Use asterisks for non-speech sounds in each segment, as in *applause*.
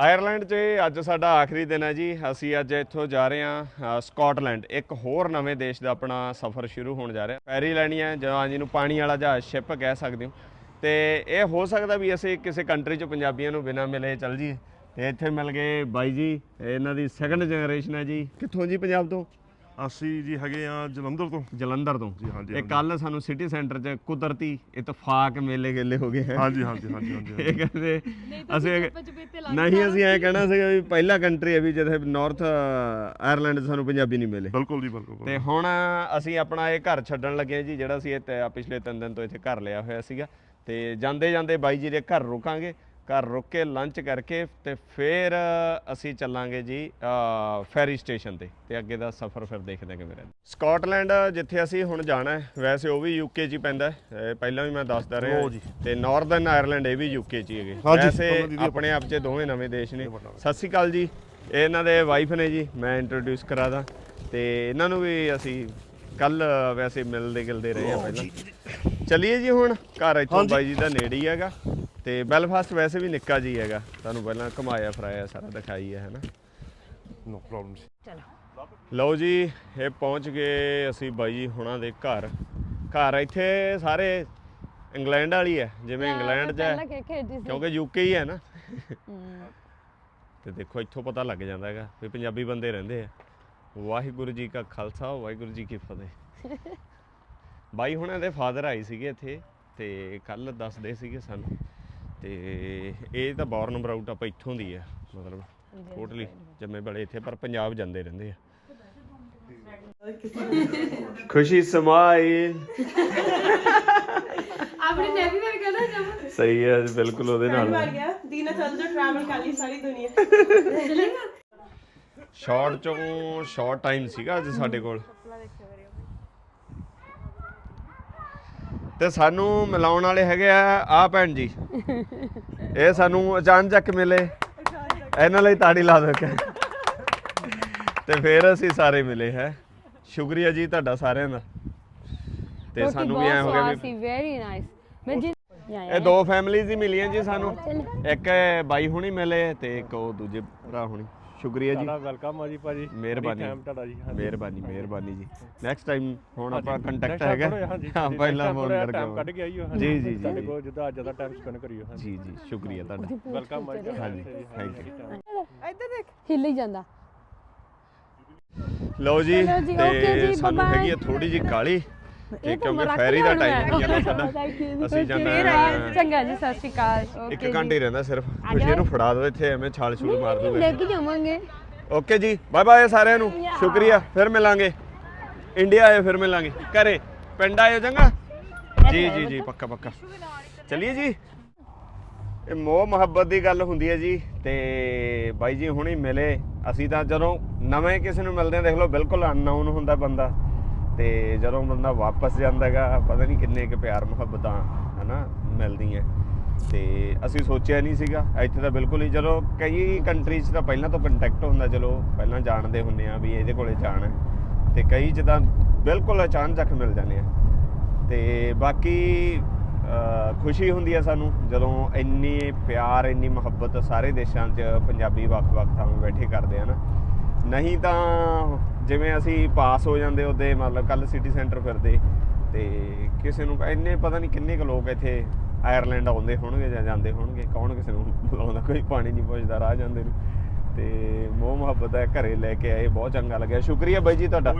Ireland 'ਚ ਅੱਜ ਸਾਡਾ ਆਖਰੀ ਦਿਨ ਹੈ ਜੀ। ਅਸੀਂ ਅੱਜ ਇੱਥੋਂ ਜਾ ਰਹੇ ਹਾਂ ਅ, ਸਕਾਟਲੈਂਡ। ਇੱਕ ਹੋਰ ਨਵੇਂ ਦੇਸ਼ ਦਾ ਆਪਣਾ ਸਫ਼ਰ ਸ਼ੁਰੂ ਹੋਣ ਜਾ ਰਿਹਾ। ਫੈਰੀ ਲੈਣੀ ਹੈ ਜਾਂ ਜਿਹਨੂੰ ਪਾਣੀ ਵਾਲਾ ਜਹਾਜ਼ ਸ਼ਿਪ ਕਹਿ ਸਕਦੇ ਹੋ। ਤੇ ਇਹ ਹੋ ਸਕਦਾ ਵੀ ਅਸੀਂ ਕਿਸੇ ਕੰਟਰੀ 'ਚ ਪੰਜਾਬੀਆਂ ਨੂੰ ਬਿਨਾਂ ਮਿਲੇ ਚੱਲ ਜੀ ਤੇ ਇੱਥੇ ਮਿਲ ਗਏ ਬਾਈ ਜੀ ਇਹਨਾਂ ਦੀ ਸੈਕੰਡ ਜਨਰੇਸ਼ਨ ਹੈ ਜੀ। ਕਿੱਥੋਂ ਜੀ ਪੰਜਾਬ ਤੋਂ? ਅਸੀਂ ਜੀ ਹੈਗੇ ਆ ਜਲੰਧਰ ਤੋਂ। ਜਲੰਧਰ ਤੋਂ। ਜੀ, ਹਾਂਜੀ, ਇਹ ਕੱਲ ਸਾਨੂੰ ਸਿਟੀ ਸੈਂਟਰ 'ਚ ਕੁਦਰਤੀ ਇਤਫਾਕ ਮੇਲੇ ਗੇਲੇ ਹੋ ਗਏ ਹੈ ਹਾਂਜੀ ਹਾਂਜੀ ਹਾਂਜੀ ਹਾਂਜੀ ਇਹ ਕਹਿੰਦੇ ਅਸੀਂ ਨਹੀਂ ਅਸੀਂ ਐ ਕਹਿਣਾ ਸੀਗਾ ਵੀ ਪਹਿਲਾ ਕੰਟਰੀ ਹੈ ਵੀ ਜਿੱਥੇ ਨਾਰਥ ਆਇਰਲੈਂਡ 'ਚ ਸਾਨੂੰ ਪੰਜਾਬੀ ਨਹੀਂ ਮਿਲੇ। ਬਿਲਕੁਲ ਜੀ ਬਿਲਕੁਲ ਤੇ ਹੁਣ ਅਸੀਂ ਆਪਣਾ ਇਹ ਘਰ ਛੱਡਣ ਲੱਗੇ ਹਾਂ ਜੀ ਜਿਹੜਾ ਅਸੀਂ ਇਹ ਤੇ- ਪਿਛਲੇ ਤਿੰਨ ਦਿਨ ਤੋਂ ਇੱਥੇ ਘਰ ਲਿਆ ਹੋਇਆ ਸੀਗਾ। ਤੇ ਜਾਂਦੇ ਜਾਂਦੇ ਬਾਈ ਜੀ ਦੇ ਘਰ ਰੁਕਾਂਗੇ। ਘਰ ਰੁਕ ਕੇ ਲੰਚ ਕਰਕੇ ਤੇ ਫਿਰ ਅਸੀਂ ਚੱਲਾਂਗੇ ਜੀ ਫੈਰੀ ਸਟੇਸ਼ਨ ਤੇ ਤੇ ਅੱਗੇ ਦਾ ਸਫ਼ਰ ਫਿਰ ਦੇਖਦੇ ਹਾਂ ਕਿਵੇਂ ਰਹਿੰਦਾ। ਸਕਾਟਲੈਂਡ ਜਿੱਥੇ ਅਸੀਂ ਹੁਣ ਜਾਣਾ ਹੈ ਵੈਸੇ ਉਹ ਵੀ ਯੂਕੇ 'ਚ ਹੀ ਪੈਂਦਾ ਪਹਿਲਾਂ ਵੀ ਮੈਂ ਦੱਸਦਾ ਰਿਹਾ। ਤੇ ਨਾਰਦਰਨ ਆਇਰਲੈਂਡ ਇਹ ਵੀ ਯੂਕੇ 'ਚ ਹੀ ਹੈਗੇ। ਵੈਸੇ ਆਪਣੇ ਆਪ 'ਚ ਦੋਵੇਂ ਨਵੇਂ ਦੇਸ਼ ਨੇ। ਸਤਿ ਸ਼੍ਰੀ ਅਕਾਲ ਜੀ। ਇਹ ਇਹਨਾਂ ਦੇ ਵਾਈਫ ਨੇ ਜੀ ਮੈਂ ਇੰਟਰੋਡਿਊਸ ਕਰਾ ਦਾਂ। ਤੇ ਇਹਨਾਂ ਨੂੰ ਵੀ ਅਸੀਂ ਕੱਲ ਵੈਸੇ ਮਿਲਦੇ ਗਿਲਦੇ ਰਹੇ ਆ ਪਹਿਲਾਂ। ਚਲਿਏ ਜੀ ਹੁਣ ਘਰ ਇੱਥੋਂ। ਬਾਈ ਜੀ ਦਾ ਨੇੜੇ ਹੀ ਹੈਗਾ ਤੇ ਬੈਲਫਾਸਟ ਵੈਸੇ ਵੀ ਨਿੱਕਾ ਜੀ ਹੈਗਾ। ਤੁਹਾਨੂੰ ਪਹਿਲਾਂ ਘੁਮਾਇਆ ਫਰਾਇਆ ਸਾਰਾ ਦਿਖਾਈ ਹੈ ਹਨਾ? ਨੋ ਪ੍ਰੋਬਲਮ ਜੀ। ਲਓ ਜੀ ਇਹ ਪਹੁੰਚ ਗਏ ਅਸੀਂ ਬਾਈ ਜੀ ਹੁਣਾਂ ਦੇ ਘਰ। ਘਰ ਇੱਥੇ ਸਾਰੇ ਇੰਗਲੈਂਡ ਵਾਲੀ ਹੈ ਜਿਵੇਂ ਇੰਗਲੈਂਡ 'ਚ ਹੈ ਕਿਉਂਕਿ ਯੂਕੇ ਹੀ ਹੈ ਨਾ। ਤੇ ਦੇਖੋ ਇੱਥੋਂ ਪਤਾ ਲੱਗ ਜਾਂਦਾ ਹੈਗਾ ਵੀ ਪੰਜਾਬੀ ਬੰਦੇ ਰਹਿੰਦੇ ਆ। ਵਾਹਿਗੁਰੂ ਜੀ ਕਾ ਖਾਲਸਾ ਵਾਹਿਗੁਰੂ ਜੀ ਕੀ ਫਤਿਹ। ਬਾਈ ਹੁਣਾਂ ਦੇ ਫਾਦਰ ਆਏ ਸੀਗੇ ਇੱਥੇ ਤੇ ਕੱਲ ਦੱਸਦੇ ਸੀਗੇ ਸਾਨੂੰ। ਤੇ ਇਹ ਤਾਂ ਬੌਰਨ ਬਰਾਊਟ ਆਪਾਂ ਇੱਥੋਂ ਦੀ ਆ ਮਤਲਬ ਟੋਟਲੀ ਜੰਮੇ ਬੜੇ ਇੱਥੇ ਪਰ ਪੰਜਾਬ ਜਾਂਦੇ ਰਹਿੰਦੇ ਆ। *laughs* ਖੁਸ਼ੀ ਸਮਾਈਲ ਆਪਣੇ ਨੈਵੀ ਵਰਗਾ ਨਾ ਜਮ। ਸਹੀ ਹੈ ਬਿਲਕੁਲ ਉਹਦੇ ਨਾਲ। ਬਣ ਗਿਆ। ਦੀਨਾ ਚੱਲ ਜਾ ਟਰੈਵਲ ਕਰ ਲਈ ਸਾਰੀ ਦੁਨੀਆ। ਸ਼ਾਰਟ ਚੋਂ ਸ਼ਾਰਟ ਟਾਈਮ ਸੀਗਾ ਅੱਜ ਸਾਡੇ ਕੋਲ। ਤੇ ਸਾਨੂੰ ਮਿਲਾਉਣ ਵਾਲੇ ਹੈਗੇ ਆ ਆ ਭੈਣ ਜੀ। ਇਹ ਸਾਨੂੰ ਅਚਾਨਕ ਮਿਲੇ। ਇਹਨਾਂ ਲਈ ਤਾੜੀ ਲਾ ਦੋ ਤੇ ਫਿਰ ਅਸੀਂ ਸਾਰੇ ਮਿਲੇ ਹੈ। ਸ਼ੁਕਰੀਆ ਜੀ ਤੁਹਾਡਾ ਸਾਰਿਆਂ ਦਾ। ਤੇ ਸਾਨੂੰ ਵੀ ਐ ਹੋ ਗਿਆ ਵੀ ਸੀ ਵੈਰੀ ਨਾਈਸ ਮੈਂ ਜੀ ਇਹ ਦੋ ਫੈਮਿਲੀਜ਼ ਹੀ ਮਿਲੀਆਂ ਜੀ ਸਾਨੂੰ। ਇੱਕ ਬਾਈ ਹੁਣੀ ਮਿਲੇ ਤੇ ਇੱਕ ਉਹ ਦੂਜੇ ਭਰਾ ਹੁਣੀ। ਸ਼ੁਕਰੀਆ ਜੀ। ਵੈਲਕਮ ਆ ਜੀ ਭਾਜੀ। ਮਿਹਰਬਾਨੀ। ਟਾਈਮ ਤੁਹਾਡਾ ਜੀ ਹਾਂਜੀ। ਮਿਹਰਬਾਨੀ ਮਿਹਰਬਾਨੀ ਜੀ। ਨੈਕਸਟ ਟਾਈਮ ਹੁਣ ਹਾਂਜੀ, ਆਪਾਂ ਕੰਟੈਕਟ next time ਹੈਗਾ। ਥੋੜ੍ਹਾ- ਹਾਂਜੀ, ਹਾਂ next ਪਹਿਲਾਂ time ਫੋਨ ਥੋੜ੍ਹਾ ਕਰਕੇ time ਕੱਢ ਕੇ ਆਈਓ ਜੀ ਜੀ ਜੀ। ਤੁਹਾਡੇ ਜੀ ਕੋਲ ਜਿੱਦਾਂ ਅੱਜ ਦਾ ਟਾਈਮ ਸਪੈਂਡ ਕਰੀਓ ਹਾਂਜੀ। ਜੀ ਜੀ ਸ਼ੁਕਰੀਆ ਤੁਹਾਡਾ। ਵੈਲਕਮ ਆ ਜੀ। ਹਾਂਜੀ ਥੈਂਕ ਯੂ ਇੱਧਰ ਦੇਖ ਹਿੱਲ ਹੀ ਜਾਂਦਾ। ਲਓ ਜੀ ਚਲੋ ਜੀ, okay ਤੇ ਸਾਨੂੰ bye-bye। ਹੈਗੀ ਹੈ ਥੋੜੀ ਜੀ ਕਾਲੀ ਇਹ ਤਾਂ ਕਿਉਂਕਿ ਮਰਾਠੀ ਫੈਰੀ ਦਾ ਟਾਈਮ ਹੈ। *laughs* ਹੈ ਸਾਡਾ। ਅਸੀਂ ਹੈ- ਚੰਗਾ ਜੀ ਸਤਿ ਸ਼੍ਰੀ ਅਕਾਲ। ਇੱਕ ਘੰਟੇ ਹੀ ਰਹਿੰਦਾ ਸਿਰਫ। ਕੁਛ ਇਹਨੂੰ ਫੜਾ ਦਿਓ ਇੱਥੇ ਐਵੇਂ ਛਾਲ ਛੂਲ ਮਾਰ ਜੀ। ਲੈ ਦੂਗਾ ਕੇ ਜਾਵਾਂਗੇ। ਓਕੇ ਜੀ ਬਾਏ ਬਾਏ ਸਾਰਿਆਂ ਨੂੰ। ਸ਼ੁਕਰੀਆ ਫਿਰ ਮਿਲਾਂਗੇ। ਇੰਡੀਆ ਆਏ ਫਿਰ ਮਿਲਾਂਗੇ। ਘਰੇ। ਪਿੰਡ ਆਇਓ ਚੰਗਾ? ਜੀ ਜੀ ਜੀ ਪੱਕਾ ਪੱਕਾ। ਚਲਿਏ ਜੀ। ਇਹ ਮੋਹ ਮੁਹੱਬਤ ਦੀ ਗੱਲ ਹੁੰਦੀ ਹੈ ਜੀ। ਤੇ ਬਾਈ ਜੀ ਹੁਣੀ ਮਿਲੇ। ਅਸੀਂ ਤਾਂ ਜਦੋਂ ਨਵੇਂ ਕਿਸੇ ਨੂੰ ਮਿਲਦੇ ਆ ਦੇਖ ਲਓ ਬਿਲਕੁਲ ਅਨਨੋਨ ਹੁੰਦਾ ਬੰਦਾ। ਤੇ ਜਦੋਂ ਬੰਦਾ ਵਾਪਸ ਜਾਂਦਾ ਹੈਗਾ, ਪਤਾ ਨਹੀਂ ਕਿੰਨੇ ਕੁ ਪਿਆਰ ਮੁਹੱਬਤਾਂ ਹਨਾ ਮਿਲਦੀਆਂ ਤੇ ਅਸੀਂ ਸੋਚਿਆ ਨਹੀਂ ਸੀਗਾ, ਇੱਥੇ ਤਾਂ ਬਿਲਕੁਲ ਹੀ ਜਦੋਂ ਕਈ ਕੰਟਰੀਜ਼ ਤਾਂ ਪਹਿਲਾਂ ਤੋਂ ਕੰਟੈਕਟ ਹੁੰਦਾ ਚਲੋ ਪਹਿਲਾਂ ਜਾਣਦੇ ਹੁੰਨੇ ਆ ਵੀ ਇਹਦੇ ਕੋਲੇ ਜਾਣਾ ਹੈ। ਤੇ ਕਈ ਚ ਤਾਂ ਬਿਲਕੁਲ ਅਚਾਨਕ ਮਿਲ ਜਾਂਦੇ ਆ। ਤੇ ਬਾਕੀ ਖੁਸ਼ੀ ਹੁੰਦੀ ਹੈ ਸਾਨੂੰ, ਜਦੋਂ ਇੰਨੀ ਪਿਆਰ, ਇੰਨੀ ਮੁਹੱਬਤ ਸਾਰੇ ਦੇਸ਼ਾਂ 'ਚ ਪੰਜਾਬੀ ਵੱਖ-ਵੱਖ ਥਾਵਾਂ ਬੈਠੇ ਕਰਦੇ ਆ ਨਾ। ਨਹੀਂ ਤਾਂ ਜਿਵੇਂ ਅਸੀਂ ਪਾਸ ਹੋ ਜਾਂਦੇ ਉਹਦੇ ਮਤਲਬ ਕੱਲ ਸਿਟੀ ਸੈਂਟਰ ਫਿਰਦੇ ਤੇ ਕਿਸੇ ਨੂੰ ਇੰਨੇ ਪਤਾ ਨਹੀਂ ਕਿੰਨੇ ਕੁ ਲੋਕ ਇੱਥੇ ਆਇਰਲੈਂਡ ਆਉਂਦੇ ਹੋਣਗੇ ਜਾਂ ਜਾਂਦੇ ਹੋਣਗੇ ਕੌਣ ਕਿਸੇ ਨੂੰ ਬੁਲਾਉਂਦਾ ਕੋਈ ਪਾਣੀ ਨਹੀਂ ਪੁੱਛਦਾ ਰਾਹ ਜਾਂਦੇ ਨੂੰ। ਤੇ ਮੋਹ ਮੁਹੱਬਤ ਹੈ ਘਰੇ ਲੈ ਕੇ ਆਏ ਬਹੁਤ ਚੰਗਾ ਲੱਗਿਆ। ਸ਼ੁਕਰੀਆ ਬਾਈ ਜੀ ਤੁਹਾਡਾ।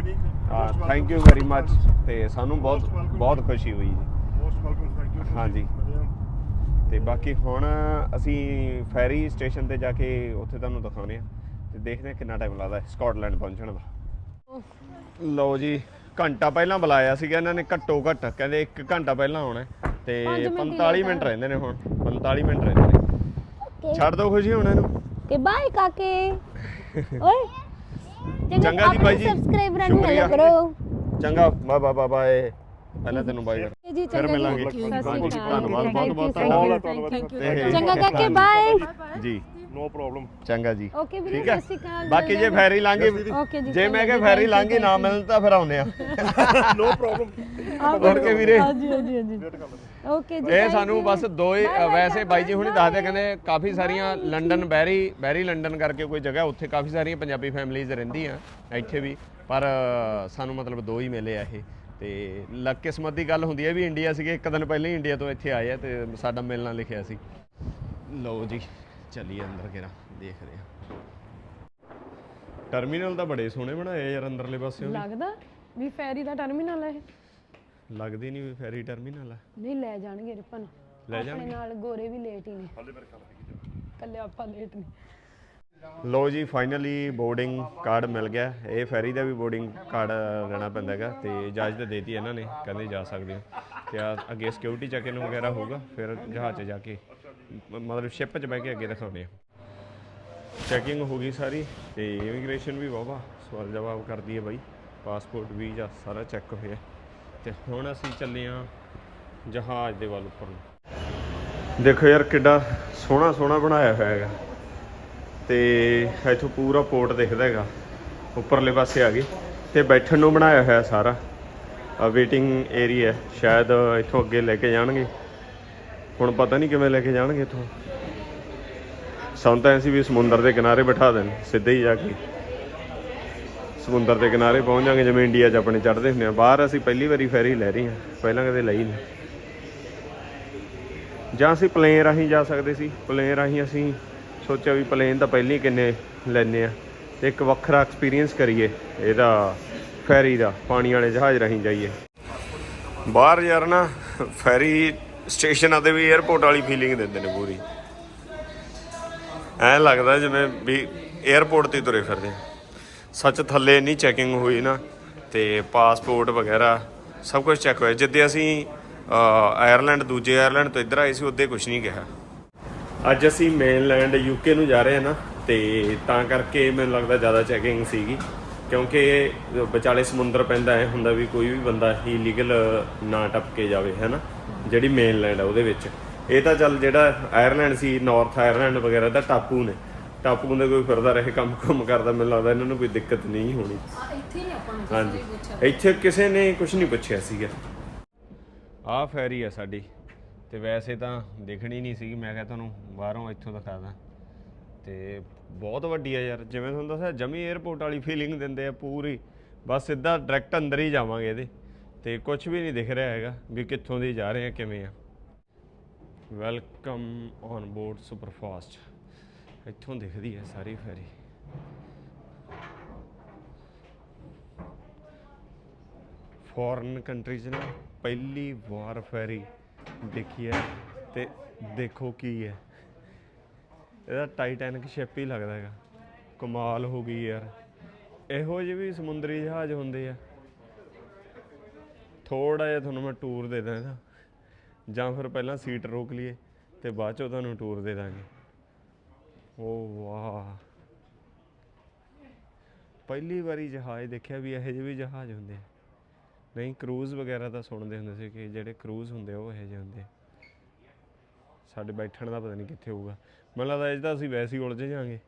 Thank you. ਵੈਰੀ ਮੱਚ ਤੇ ਸਾਨੂੰ ਬਹੁਤ. ਬਹੁਤ ਖੁਸ਼ੀ ਹੋਈ ਜੀ। ਮੋਸਟ ਵੈਲਕਮ ਥੈਂਕ ਯੂ ਹਾਂਜੀ। ਤੇ ਬਾਕੀ ਹੁਣ ਅਸੀਂ ਫੈਰੀ ਸਟੇਸ਼ਨ ਤੇ ਜਾ ਕੇ ਉੱਥੇ ਤੁਹਾਨੂੰ ਦਿਖਾਉਨੇ ਆ ਤੇ ਦੇਖਦੇ ਆ ਕਿੰਨਾ ਟਾਈਮ ਲੱਗਦਾ ਹੈ। ਸਕਾਟਲੈਂਡ ਪਹੁੰਚਣ ਦਾ। ਲਓ ਜੀ ਘੰਟਾ ਪਹਿਲਾਂ ਬੁਲਾਇਆ ਸੀਗਾ ਇਹਨਾਂ ਨੇ ਘੱਟੋ ਘੱਟ ਕਹਿੰਦੇ 1 ਘੰਟਾ ਪਹਿਲਾਂ ਆਉਣਾ ਹੈ ਤੇ ਪੰਜ ਮਿੰਟ ਹੀ 45 late ਮਿੰਟ। ਰਹਿੰਦੇ ਨੇ ਹੁਣ 45 ਮਿੰਟ ਰਹਿੰਦੇ ਨੇ। ਛੱਡ ਦਿਓ ਖੁਸ਼ੀ ਹੁਣ ਇਹਨੂੰ। ਕਿ ਬਾਏ ਕਾਕੇ। *laughs* ਓਏ। ਚੰਗਾ ਜੀ ਬਾਈ ਜੀ। ਸਬਸਕ੍ਰਾਈਬਰਾਂ ਨੂੰ ਸ਼ੁਕਰੀਆ। ਹੈਲੋ ਕਰੋ। ਚੰਗਾ ਬਾ ਬਾ ਬਾ ਬਾਏ ਪਹਿਲਾਂ ਤੈਨੂੰ ਬਾਈ ਜੀ, ਜੀ, ਫਿਰ ਚੰਗਾ ਜੀ। ਮਿਲਾਂਗੇ। ਸਤਿ ਸ਼੍ਰੀ ਹਾਂਜੀ ਅਕਾਲ। ਧੰਨਵਾਦ ਬਹੁਤ ਬਹੁਤ Thank you, ਧੰਨਵਾਦ। thank you, ਤੇ- ਚੰਗਾ ਕਾਕੇ ਬਾਏ ਜੀ। ਨੋ ਪ੍ਰੋਬਲਮ ਚੰਗਾ ਜੀ। ਓਕੇ ਵੀਰੇ ਠੀਕ ਹੈ? ਸਤਿ ਸ਼੍ਰੀ ਅਕਾਲ। ਬਾਕੀ ਜੇ ਫੈਰੀ ਲਾਂਗੇ ਜੀ ਜੇ ਮੈਂ ਜੀ, ਫੈਰੀ ਲਾਂਗੇ ਨਾ। ਮਿਲਣ ਤਾਂ ਫਿਰ ਆਉਨੇ ਆ ਨੋ ਪ੍ਰੋਬਲਮ ਹੋਰ ਕੇ ਵੀਰੇ। ਹਾਂਜੀ ਹਾਂਜੀ ਹਾਂਜੀ ਓਕੇ ਜੀ। ਇਹ thank ਸਾਨੂੰ you. ਬਸ ਦੋ ਹੀ Bye bye ਵੈਸੇ ਬਾਈ ਜੀ ਹੁਣੀ. ਦੱਸਦੇ ਕਹਿੰਦੇ ਕਾਫੀ ਸਾਰੀਆਂ ਲੰਡਨ ਬੈਰੀ ਬੈਰੀ ਲੰਡਨ ਕਰਕੇ ਕੋਈ ਜਗ੍ਹਾ ਉੱਥੇ ਕਾਫੀ ਸਾਰੀਆਂ ਪੰਜਾਬੀ ਫੈਮਿਲੀਜ਼ ਰਹਿੰਦੀਆਂ ਇੱਥੇ ਵੀ। ਪਰ ਅ, ਸਾਨੂੰ ਮਤਲਬ ਦੋ ਹੀ ਮਿਲੇ ਆ ਇਹ। ਤੇ ਲੱਕ ਕਿਸਮਤ ਦੀ ਗੱਲ ਹੁੰਦੀ ਹੈ ਵੀ ਇੰਡੀਆ ਸੀਗੇ ਇੱਕ ਦਿਨ ਪਹਿਲਾਂ ਹੀ ਇੰਡੀਆ ਤੋਂ ਇੱਥੇ ਆਏ ਆ ਤੇ ਸਾਡਾ ਮਿਲਣਾ ਲਿਖਿਆ ਸੀ। ਲਓ ਜੀ। ਚੱਲੀਏ ਅੰਦਰ ਕਿਰਾ ਦੇਖਦੇ ਆ। ਟਰਮੀਨਲ ਤਾਂ ਬੜੇ ਸੋਹਣੇ ਬਣਾਏ ਆ ਯਾਰ ਅੰਦਰਲੇ ਪਾਸਿਓਂ ਵੀ। ਲੱਗਦਾ ਵੀ ਫੈਰੀ ਦਾ ਟਰਮੀਨਲ ਹੈ ਇਹ? ਲੱਗਦੀ ਨਹੀਂ ਵੀ ਫੈਰੀ ਟਰਮੀਨਲ ਆ। ਨਹੀਂ ਲੈ ਜਾਣਗੇ ਰਿਪਨ। ਲੈ ਆਪਣੇ ਜਾਣਗੇ। ਨਾਲ ਗੋਰੇ ਵੀ ਲੇਟ ਹੀ ਨੇ। ਕੱਲੇ ਆਪਾਂ ਲੇਟ ਨਹੀਂ ਲੋ ਜੀ ਫਾਈਨਲੀ ਬੋਰਡਿੰਗ ਕਾਰਡ ਮਿਲ ਗਿਆ। ਇਹ ਫੈਰੀ ਦਾ ਵੀ ਬੋਰਡਿੰਗ ਕਾਰਡ ਲੈਣਾ ਪੈਂਦਾ ਹੈਗਾ ਤੇ ਇਜਾਜ਼ਤ ਦੇਤੀ ਇਹਨਾਂ ਨੇ ਕਹਿੰਦੇ ਜਾ ਸਕਦੇ ਹੋ। ਤੇ ਆ ਅੱਗੇ ਸਿਕਿਉਰਿਟੀ ਚੈੱਕ ਇਨ ਵਗੈਰਾ ਹੋਊਗਾ ਫਿਰ ਜਹਾਜ਼ 'ਚ ਜਾ ਕੇ ਮਤਲਬ ਸ਼ਿਪ 'ਚ ਬਹਿ ਕੇ ਅੱਗੇ ਦਿਖਾਉਂਦੇ ਆ। ਚੈਕਿੰਗ ਹੋ ਗਈ ਸਾਰੀ ਤੇ ਇਮੀਗ੍ਰੇਸ਼ਨ ਵੀ ਵਾਵਾ ਸਵਾਲ ਜਵਾਬ ਕਰਦੀ ਹੈ ਬਾਈ। ਪਾਸਪੋਰਟ ਵੀਜ਼ਾ ਸਾਰਾ ਚੈੱਕ ਹੋਇਆ। ਤੇ ਹੁਣ ਅਸੀਂ ਚੱਲੇ ਆ ਜਹਾਜ਼ ਦੇ ਵੱਲ ਉੱਪਰ ਨੂੰ। ਦੇਖੋ ਯਾਰ ਕਿੱਡਾ ਸੋਹਣਾ ਸੋਹਣਾ ਬਣਾਇਆ ਹੋਇਆ ਹੈਗਾ। ਤੇ ਇੱਥੋਂ ਪੂਰਾ ਪੋਰਟ ਦਿਖਦਾ ਹੈਗਾ। ਉੱਪਰਲੇ ਪਾਸੇ ਆ ਗਏ। ਤੇ ਬੈਠਣ ਨੂੰ ਬਣਾਇਆ ਹੋਇਆ ਸਾਰਾ। ਵੇਟਿੰਗ ਏਰੀਆ ਸ਼ਾਇਦ ਇੱਥੋਂ ਅੱਗੇ ਲੈ ਕੇ ਜਾਣਗੇ। ਹੁਣ ਪਤਾ ਨਹੀਂ ਕਿਵੇਂ ਲੈ ਕੇ ਜਾਣਗੇ ਇੱਥੋਂ। ਸਾਨੂੰ ਤਾਂ ਐਸੀ ਵੀ ਸਮੁੰਦਰ ਦੇ ਕਿਨਾਰੇ ਬਿਠਾ ਦੇਣ, ਸਿੱਧੇ ਹੀ ਜਾ ਕੇ। ਸਮੁੰਦਰ ਦੇ ਕਿਨਾਰੇ ਪਹੁੰਚ ਜਾਾਂਗੇ ਜਿਵੇਂ ਇੰਡੀਆ 'ਚ ਆਪਣੇ ਚੜਦੇ ਹੁੰਦੇ ਆ। ਬਾਹਰ ਅਸੀਂ ਪਹਿਲੀ ਵਾਰੀ ਫੈਰੀ ਲੈ ਰਹੇ ਹਾਂ, ਪਹਿਲਾਂ ਕਦੇ ਲਈ ਨਹੀਂ। ਜਾਂ ਅਸੀਂ ਪਲੇਨ ਰਾਹੀਂ ਜਾ ਸਕਦੇ ਸੀ। ਪਲੇਨ ਰਾਹੀਂ ਅਸੀਂ ਸੋਚਿਆ ਵੀ ਪਲੇਨ ਤਾਂ ਪਹਿਲਾਂ ਹੀ ਕਿੰਨੇ ਲੈਨੇ ਆ। ਤੇ ਇੱਕ ਵੱਖਰਾ ਐਕਸਪੀਰੀਅੰਸ ਕਰੀਏ, ਇਹਦਾ ਫੈਰੀ ਦਾ, ਪਾਣੀ ਵਾਲੇ ਜਹਾਜ਼ ਰਾਹੀਂ ਜਾਈਏ। ਬਾਹਰ ਯਾਰ ਨਾ, ਫੈਰੀ ਸਟੇਸ਼ਨਾਂ ਤੇ ਵੀ 에어ਪੋਰਟ ਵਾਲੀ ਫੀਲਿੰਗ ਦਿੰਦੇ ਨੇ ਪੂਰੀ। ਐ ਲੱਗਦਾ ਜਿਵੇਂ ਵੀ 에어ਪੋਰਟ ਤੇ ਤੁਰੇ ਫਿਰਦੇ ਸੱਚ ਥੱਲੇ ਨਹੀਂ ਚੈਕਿੰਗ ਹੋਈ ਨਾ ਤੇ ਪਾਸਪੋਰਟ ਵਗੈਰਾ ਸਭ ਕੁਝ ਚੈੱਕ ਹੋਇਆ। ਜਿੱਦੇ ਅਸੀਂ ਆਇਰਲੈਂਡ ਦੂਜੇ ਆਇਰਲੈਂਡ ਤੋਂ ਇੱਧਰ ਆਏ ਸੀ, ਉੱਦੇ ਕੁਝ ਨਹੀਂ ਕਿਹਾ। ਅੱਜ ਅਸੀਂ ਮੇਨਲੈਂਡ ਯੂਕੇ ਨੂੰ ਜਾ ਰਹੇ ਹਾਂ ਨਾ, ਤੇ ਤਾਂ ਕਰਕੇ ਮੈਨੂੰ ਲੱਗਦਾ ਜ਼ਿਆਦਾ ਚੈਕਿੰਗ ਸੀਗੀ। ਕਿਉਂਕਿ ਵਿਚਾਲੇ ਸਮੁੰਦਰ ਪੈਂਦਾ ਹੈ ਹੁੰਦਾ ਵੀ ਕੋਈ ਵੀ ਬੰਦਾ ਇਲੀਗਲ ਨਾ ਟੱਪ ਕੇ ਜਾਵੇ ਹੈਨਾ? ਜਿਹੜੀ ਮੇਨਲੈਂਡ ਹੈ ਉਹਦੇ ਵਿੱਚ। ਇਹ ਤਾਂ ਚੱਲ ਜਿਹੜਾ ਆਇਰਲੈਂਡ ਸੀ ਨਾਰਥ ਆਇਰਲੈਂਡ ਵਗੈਰਾ ਦਾ ਟਾਪੂ ਨੇ। ਟਾਪੂ ਦੇ ਕੋਈ ਫਿਰਦਾ ਰਹੇ ਕੰਮ ਕੁਮ ਕਰਦਾ ਮੈਨੂੰ ਲੱਗਦਾ ਇਹਨਾਂ ਨੂੰ ਕੋਈ ਦਿੱਕਤ ਨਹੀਂ ਹੋਣੀ। ਇੱਥੇ ਹੀ ਆਪਾਂ ਨੂੰ ਹਾਂਜੀ। ਇੱਥੇ ਕਿਸੇ ਨੇ ਕੁਝ ਨਹੀਂ ਪੁੱਛਿਆ ਸੀਗਾ। ਆਹ ਫੈਰੀ ਆ ਸਾਡੀ। ਤੇ ਵੈਸੇ ਤਾਂ ਦਿਖਣੀ ਨਹੀਂ ਸੀਗੀ ਮੈਂ ਕਿਹਾ ਤੁਹਾਨੂੰ ਬਾਹਰੋਂ ਇੱਥੋਂ ਦਿਖਾ ਦਾਂ। ਤੇ ਬਹੁਤ ਵੱਡੀ ਆ ਯਾਰ, ਜਿਵੇਂ ਤੁਹਾਨੂੰ ਦੱਸਿਆ, ਜਮੀ 에어ਪੋਰਟ ਵਾਲੀ ਫੀਲਿੰਗ ਦਿੰਦੇ ਆ ਪੂਰੀ। ਬਸ ਸਿੱਧਾ ਡਾਇਰੈਕਟ ਅੰਦਰ ਹੀ ਜਾਵਾਂਗੇ ਇਹਦੇ। ਤੇ ਕੁਝ ਵੀ ਨਹੀਂ ਦਿਖ ਰਿਹਾ ਹੈਗਾ ਵੀ ਕਿੱਥੋਂ ਦੀ ਜਾ ਰਹੇ ਆ, ਕਿਵੇਂ ਆ। Welcome on board super fast ਇੱਥੋਂ ਦਿਖਦੀ ਹੈ ਸਾਰੀ ਫੈਰੀ। ਫੋਰਨ ਕੰਟਰੀਜ਼ ਨੇ ਪਹਿਲੀ ਵਾਰ ਫੈਰੀ ਦੇਖੀ ਹੈ ਤੇ ਦੇਖੋ ਕੀ ਹੈ। ਇਹਦਾ ਟਾਈਟੈਨਿਕ ਸ਼ਿਪ ਹੀ ਲੱਗਦਾ ਹੈਗਾ। ਕਮਾਲ ਹੋ ਗਈ ਯਾਰ। ਇਹੋ ਜਿਹੇ ਵੀ ਸਮੁੰਦਰੀ ਜਹਾਜ਼ ਹੁੰਦੇ ਆ। ਥੋੜਾ ਜਿਹਾ ਤੁਹਾਨੂੰ ਮੈਂ ਟੂਰ ਦੇ ਦਾਂ ਇਹਦਾ। ਜਾਂ ਫਿਰ ਪਹਿਲਾਂ ਸੀਟ ਰੋਕ ਲਈਏ ਤੇ ਬਾਅਦ ਚੋਂ ਤੁਹਾਨੂੰ ਟੂਰ ਦੇ ਦਾਂਗੇ। ਓ ਵਾਹ। ਪਹਿਲੀ ਵਾਰੀ ਜਹਾਜ਼ ਦੇਖਿਆ ਵੀ ਇਹੋ ਜਿਹੇ ਵੀ ਜਹਾਜ਼ ਹੁੰਦੇ ਨਹੀਂ ਕਰੂਜ਼ ਵਗੈਰਾ ਤਾਂ ਸੁਣਦੇ ਹੁੰਦੇ ਸੀ ਕਿ ਜਿਹੜੇ ਕਰੂਜ਼ ਹੁੰਦੇ ਉਹ ਇਹੋ ਜਿਹੇ ਹੁੰਦੇ ਸਾਡੇ ਬੈਠਣ ਦਾ ਪਤਾ ਨਹੀਂ ਕਿੱਥੇ ਹੋਊਗਾ। ਮੈਨੂੰ ਲੱਗਦਾ ਇਹ ਤਾਂ ਅਸੀਂ ਵੈਸੇ ਹੀ ਉਲਝ ਜਾਾਂਗੇ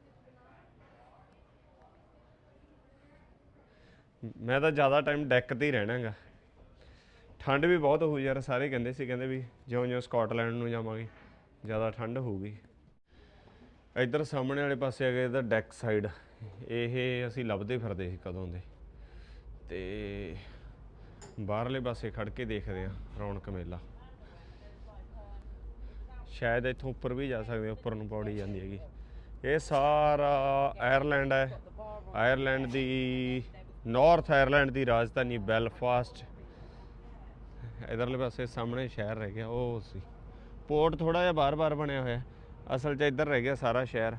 ਮੈਂ ਤਾਂ ਜ਼ਿਆਦਾ ਟਾਈਮ ਡੈਕ ਤੇ ਹੀ ਰਹਿਣਾਗਾ। ਠੰਡ ਵੀ ਬਹੁਤ ਹੋਈ ਯਾਰ, ਸਾਰੇ ਕਹਿੰਦੇ ਸੀ, ਕਹਿੰਦੇ ਵੀ ਜਿਉਂ-ਜਿਉਂ ਸਕਾਟਲੈਂਡ ਨੂੰ ਜਾਵਾਂਗੇ, ਜ਼ਿਆਦਾ ਠੰਡ ਹੋਊਗੀ। ਇੱਧਰ ਸਾਹਮਣੇ ਵਾਲੇ ਪਾਸੇ ਆ ਗਏ ਇਹਦਾ ਡੈਕ ਸਾਈਡ ਇਹ ਅਸੀਂ ਲੱਭਦੇ ਫਿਰਦੇ ਸੀ ਕਦੋਂ ਦੇ। ਤੇ ਬਾਹਰਲੇ ਪਾਸੇ ਖੜ ਕੇ ਦੇਖਦੇ ਆ ਰੌਣਕ ਮੇਲਾ। ਸ਼ਾਇਦ ਇੱਥੋਂ ਉੱਪਰ ਵੀ ਜਾ ਸਕਦੇ ਆ, ਉੱਪਰ ਨੂੰ ਪੌੜੀ ਜਾਂਦੀ ਹੈਗੀ। ਇਹ ਸਾਰਾ ਆਇਰਲੈਂਡ ਹੈ। ਆਇਰਲੈਂਡ ਦੀ ਨਾਰਥ ਆਇਰਲੈਂਡ ਦੀ ਰਾਜਧਾਨੀ ਬੈਲਫਾਸਟ। ਇਧਰਲੇ ਪਾਸੇ ਸਾਹਮਣੇ ਸ਼ਹਿਰ ਰਹਿ ਗਿਆ ਉਹ ਸੀ। ਪੋਰਟ ਥੋੜਾ ਜਿਹਾ ਬਾਰ-ਬਾਰ ਬਣਿਆ ਹੋਇਆ ਅਸਲ 'ਚ ਇੱਧਰ ਰਹਿ ਗਿਆ ਸਾਰਾ ਸ਼ਹਿਰ।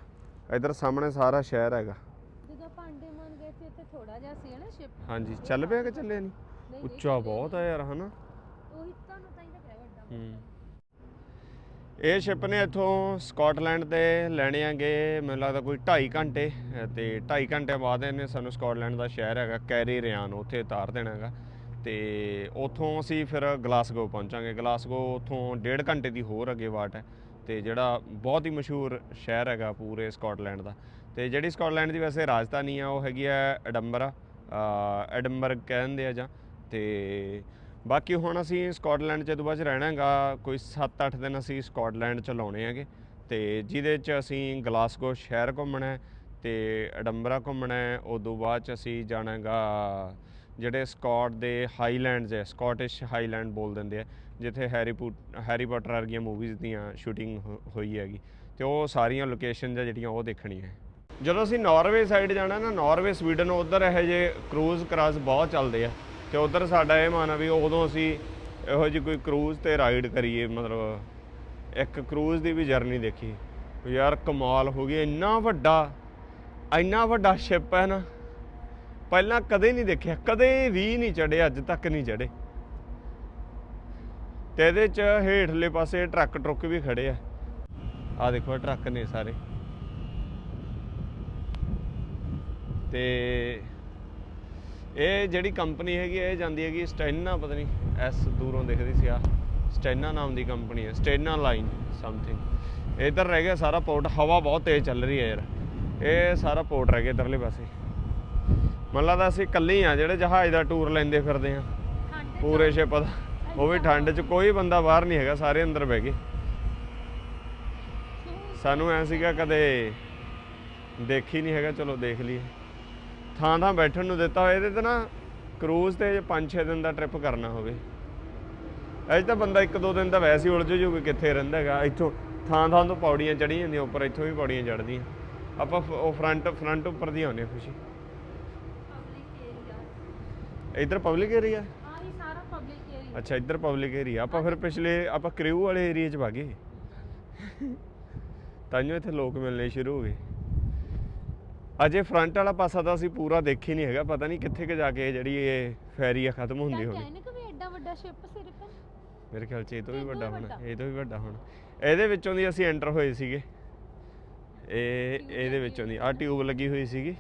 ਇੱਧਰ ਸਾਹਮਣੇ ਸਾਰਾ ਸ਼ਹਿਰ ਹੈਗਾ। ਜਦੋਂ ਗਏ ਸੀ ਥੋੜਾ ਜਿਹਾ ਸੀ ਨਾ ਸ਼ਿਪ? ਹਾਂਜੀ ਚੱਲ ਪਿਆ ਕਿ ਚੱਲੇ ਨਹੀਂ? ਉੱਚਾ ਬਹੁਤ ਆ ਯਾਰ ਹਨਾ? ਉਹੀ ਤੁਹਾਨੂੰ ਤਾਂ ਹੀ ਲੱਗਿਆ ਵੱਡਾ ਹੂੰ। ਇਹ ਸ਼ਿਪ ਨੇ ਇੱਥੋਂ ਸਕਾਟਲੈਂਡ ਤੇ ਲੈਣੇ ਆਂਗੇ ਮੈਨੂੰ ਲੱਗਦਾ ਕੋਈ 2.5 ਘੰਟੇ ਅ, ਤੇ 2.5 ਘੰਟੇ ਬਾਅਦ ਇਹਨੇ ਸਾਨੂੰ ਸਕਾਟਲੈਂਡ ਦਾ ਸ਼ਹਿਰ ਹੈਗਾ ਕੈਰੀ ਰਿਆਨ ਉੱਥੇ ਉਤਾਰ ਦੇਣਾ ਹੈਗਾ। ਤੇ ਉੱਥੋਂ ਅਸੀਂ ਫਿਰ ਗਲਾਸਗੋ ਪਹੁੰਚਾਂਗੇ। ਗਲਾਸਗੋ ਉੱਥੋਂ ਡੇਢ ਘੰਟੇ ਦੀ ਹੋਰ ਅੱਗੇ ਵਾਟ ਹੈ ਤੇ ਜਿਹੜਾ ਬਹੁਤ ਹੀ ਮਸ਼ਹੂਰ ਸ਼ਹਿਰ ਹੈਗਾ ਪੂਰੇ ਸਕਾਟਲੈਂਡ ਦਾ। ਤੇ ਜਿਹੜੀ ਸਕਾਟਲੈਂਡ ਦੀ ਵੈਸੇ ਰਾਜਧਾਨੀ ਆ ਉਹ ਹੈਗੀ ਆ ਐਡੰਬਰਾ ਅ, ਐਡਮਬਰਗ ਕਹਿੰਦੇ ਆ ਜਾਂ ਤੇ ਬਾਕੀ ਹੁਣ ਅਸੀਂ ਸਕਾਟਲੈਂਡ ਚ ਇਹ ਤੋਂ ਬਾਅਦ 'ਚ ਰਹਿਣਾ ਹੈਗਾ ਕੋਈ 7-8 ਦਿਨ ਅਸੀਂ ਸਕਾਟਲੈਂਡ ਚ ਲਾਉਣੇ ਹੈਗੇ। ਤੇ ਜਿਹਦੇ ਚ ਅਸੀਂ ਗਲਾਸਗੋ ਸ਼ਹਿਰ ਘੁੰਮਣਾ ਹੈ ਤੇ ਐਡੰਬਰਾ ਘੁੰਮਣਾ ਹੈ ਉਦੋਂ ਬਾਅਦ ਚ ਅਸੀਂ ਜਾਣਾ ਹੈਗਾ ਜਿਹੜੇ ਸਕਾਟ ਦੇ ਹਾਈਲੈਂਡਸ ਹੈ, ਸਕਾਟਿਸ਼ ਹਾਈਲੈਂਡ ਬੋਲ ਦਿੰਦੇ ਆ, ਜਿੱਥੇ ਹੈਰੀ ਪੂ, ਹੈਰੀ ਪੋਟਰ ਵਰਗੀਆਂ ਮੂਵੀਜ਼ ਦੀਆਂ ਸ਼ੂਟਿੰਗ ਹੋਈ ਹੈਗੀ। ਤੇ ਉਹ ਸਾਰੀਆਂ ਲੋਕੇਸ਼ਨਸ ਆ ਜਿਹੜੀਆਂ ਉਹ ਦੇਖਣੀਆਂ ਹੈ। ਜਦੋਂ ਅਸੀਂ ਨਾਰਵੇ ਸਾਈਡ ਜਾਣਾ ਨਾ ਨਾਰਵੇ ਸਵੀਡਨ ਉਧਰ ਇਹੋ ਜਿਹੇ ਕਰੂਜ਼ ਕਰਾਸ ਬਹੁਤ ਚੱਲਦੇ ਆ। ਤੇ ਉਧਰ ਸਾਡਾ ਇਹ ਮਨ ਆ ਵੀ ਉਦੋਂ ਅਸੀਂ ਇਹੋ ਜਿਹੀ ਕੋਈ ਕਰੂਜ਼ ਤੇ ਰਾਈਡ ਕਰੀਏ, ਮਤਲਬ ਇੱਕ ਕਰੂਜ਼ ਦੀ ਵੀ ਜਰਨੀ ਦੇਖੀ। ਯਾਰ ਕਮਾਲ ਹੋ ਗਈ, ਇੰਨਾ ਵੱਡਾ ਇੰਨਾ ਵੱਡਾ ਸ਼ਿਪ ਹੈ ਨਾ, ਪਹਿਲਾਂ ਕਦੇ ਨਹੀਂ ਦੇਖਿਆ, ਕਦੇ ਵੀ ਨਹੀਂ ਚੜੇ ਅੱਜ ਤੱਕ ਨਹੀਂ ਚੜੇ ਤੇ ਇਹਦੇ ਚ ਹੇਠਲੇ ਪਾਸੇ ਟਰੱਕ ਟਰੁੱਕ ਵੀ ਖੜੇ ਆ। ਆ ਦੇਖੋ ਟਰੱਕ ਨੇ ਸਾਰੇ। ਤੇ ਇਹ ਜਿਹੜੀ ਕੰਪਨੀ ਹੈਗੀ ਇਹ ਜਾਂਦੀ ਹੈਗੀ ਸਟੈਨਾ ਪਤਾ ਨਹੀਂ ਐਸ ਦੂਰੋਂ ਦਿਖਦੀ ਸੀ ਆ। ਸਟੈਨਾ ਨਾਮ ਦੀ ਕੰਪਨੀ ਹੈ ਸਟੈਨਾ ਲਾਈਨ ਸਮਥਿੰਗ ਇਧਰ ਰਹਿ ਗਿਆ ਸਾਰਾ ਪੋਰਟ ਹਵਾ ਬਹੁਤ ਤੇਜ਼ ਚੱਲ ਰਹੀ ਹੈ ਯਾਰ। ਇਹ ਸਾਰਾ ਪੋਰਟ ਰਹਿ ਗਿਆ ਇਧਰਲੇ ਪਾਸੇ। ਮੈਨੂੰ ਲੱਗਦਾ ਅਸੀਂ ਇਕੱਲੇ ਹੀ ਆ ਜਿਹੜੇ ਜਹਾਜ਼ ਦਾ ਟੂਰ ਲੈਂਦੇ ਫਿਰਦੇ ਆ। ਪੂਰੇ ਸ਼ਿਪ ਦਾ ਉਹ ਵੀ ਠੰਡ 'ਚ ਕੋਈ ਬੰਦਾ ਬਾਹਰ ਨਹੀਂ ਹੈਗਾ ਸਾਰੇ ਅੰਦਰ ਬਹਿ ਗਏ। ਸਾਨੂੰ ਐ ਸੀਗਾ ਕਦੇ ਦੇਖੀ ਨਹੀਂ ਹੈਗਾ ਚਲੋ ਦੇਖ ਲਈਏ। ਥਾਂ ਥਾਂ ਬੈਠਣ ਨੂੰ ਦਿੱਤਾ ਹੋਇਆ, ਇਹਦੇ ਤੇ ਨਾ ਕਰੂਜ਼ ਤੇ 5-6 ਦਿਨ ਦਾ ਟ੍ਰਿਪ ਕਰਨਾ ਹੋਵੇ। ਅੱਜ ਤਾਂ ਬੰਦਾ ਇੱਕ ਦੋ ਦਿਨ ਤਾਂ ਵੈਸੇ ਹੀ ਉਲਝ ਜੂਗਾ ਕਿੱਥੇ ਰਹਿੰਦਾ ਹੈਗਾ। ਇੱਥੋਂ ਥਾਂ ਥਾਂ ਤੋਂ ਪੌੜੀਆਂ ਚੜੀ ਜਾਂਦੀਆਂ, ਉੱਪਰ ਇੱਥੋਂ ਵੀ ਪੌੜੀਆਂ ਚੜ੍ਹਦੀਆਂ। ਆਪਾਂ ਉਹ ਫਰੰਟ ਫਰੰਟ ਉੱਪਰ ਦੀ ਆਉਂਦੇ ਖੁਸ਼ੀ। ਇੱਧਰ ਪਬਲਿਕ ਏਰੀਆ ਹਾਂ ਇਹ ਸਾਰਾ ਪਬਲਿਕ ਏਰੀਆ ਅੱਛਾ, ਇੱਧਰ ਪਬਲਿਕ ਏਰੀਆ ਆਪਾਂ ਫਿਰ ਪਿਛਲੇ, ਆਪਾਂ ਕ੍ਰਿਊ ਵਾਲੇ ਏਰੀਆ 'ਚ ਭਾਗੇ ਤਾਂਿਓ ਇੱਥੇ ਲੋਕ ਮਿਲਣੇ ਸ਼ੁਰੂ ਹੋ ਗਏ। ਅਜੇ ਫਰੰਟ ਵਾਲਾ ਪਾਸਾ ਤਾਂ ਅਸੀਂ ਪੂਰਾ ਦੇਖੀ ਨਹੀਂ ਹੈਗਾ ਪਤਾ ਨਹੀਂ ਕਿੱਥੇ ਕਿ ਜਾ ਕੇ ਜਿਹੜੀ ਇਹ ਫੈਰੀ ਆ ਖਤਮ ਹੁੰਦੀ ਹੋਣੀ। ਨਾ ਕਿ ਵੀ ਐਡਾ ਵੱਡਾ ਸ਼ਿਪ ਸਿਰਫ। ਮੇਰੇ ਖਿਆਲ 'ਚ ਇਹ ਤੋਂ ਵੀ ਵੱਡਾ ਹੋਣਾ। ਇਹ ਤੋਂ ਵੀ ਵੱਡਾ ਹੋਣਾ। ਇਹਦੇ ਵਿੱਚੋਂ ਦੀ ਅਸੀਂ ਐਂਟਰ ਹੋਏ ਸੀਗੇ। ਇਹ ਇਹਦੇ ਵਿੱਚੋਂ ਦੀ। ਆਹ ਟਿਊਬ ਲੱਗੀ ਹੋਈ ਸੀਗੀ।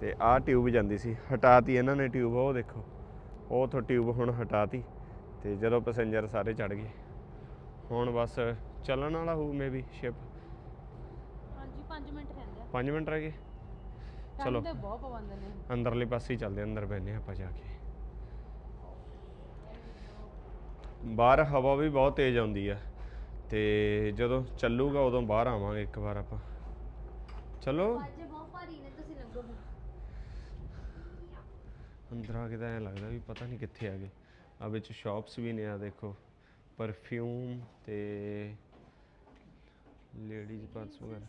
ਤੇ ਆਹ ਟਿਊਬ ਜਾਂਦੀ ਸੀ। ਹਟਾਤੀ ਇਹਨਾਂ ਨੇ ਟਿਊਬ ਉਹ ਦੇਖੋ। ਉਹ ਤੋਂ ਟਿਊਬ ਹੁਣ ਹਟਾਤੀ। ਤੇ ਜਦੋਂ ਪੈਸੇਂਜਰ ਸਾਰੇ ਚੜ ਗਏ। ਹੁਣ ਬਸ ਚੱਲਣ ਵਾਲਾ ਹੋਊ ਮੇਬੀ ਸ਼ਿਪ ਹਾਂਜੀ 5 ਮਿੰਟ ਰਹਿੰਦੇ ਆ। 5 ਮਿੰਟ ਰਹਿ ਗਏ। ਚਲੋ। ਠੰਡ ਦੇ ਬਹੁਤ ਪਵੰਦ ਨੇ। ਅੰਦਰਲੇ ਪਾਸੇ ਹੀ ਚੱਲਦੇ ਹਾਂ, ਅੰਦਰ ਬੈਠਨੇ ਆਪਾਂ ਜਾ ਕੇ। ਬਾਹਰ ਹਵਾ ਵੀ ਬਹੁਤ ਤੇਜ਼ ਆਉਂਦੀ ਆ। ਤੇ ਜਦੋਂ ਚੱਲੂਗਾ ਉਦੋਂ ਬਾਹਰ ਆਵਾਂਗੇ ਇੱਕ ਵਾਰ ਆਪਾਂ। ਚਲੋ। ਅੱਜ ਬਹੁਤ ਭਾਰੀ ਨੇ ਤੁਸੀਂ ਲੰਘੋ ਅੰਦਰ ਆ ਕੇ ਤਾਂ ਐਂ ਲੱਗਦਾ ਵੀ ਪਤਾ ਨਹੀਂ ਕਿੱਥੇ ਆ ਗਏ। ਆ ਵਿੱਚ ਸ਼ਾਪਸ ਵੀ ਨੇ ਆ ਦੇਖੋ। ਪਰਫਿਊਮ ਤੇ ਲੇਡੀਜ਼ ਪਰਸ ਵਗੈਰਾ।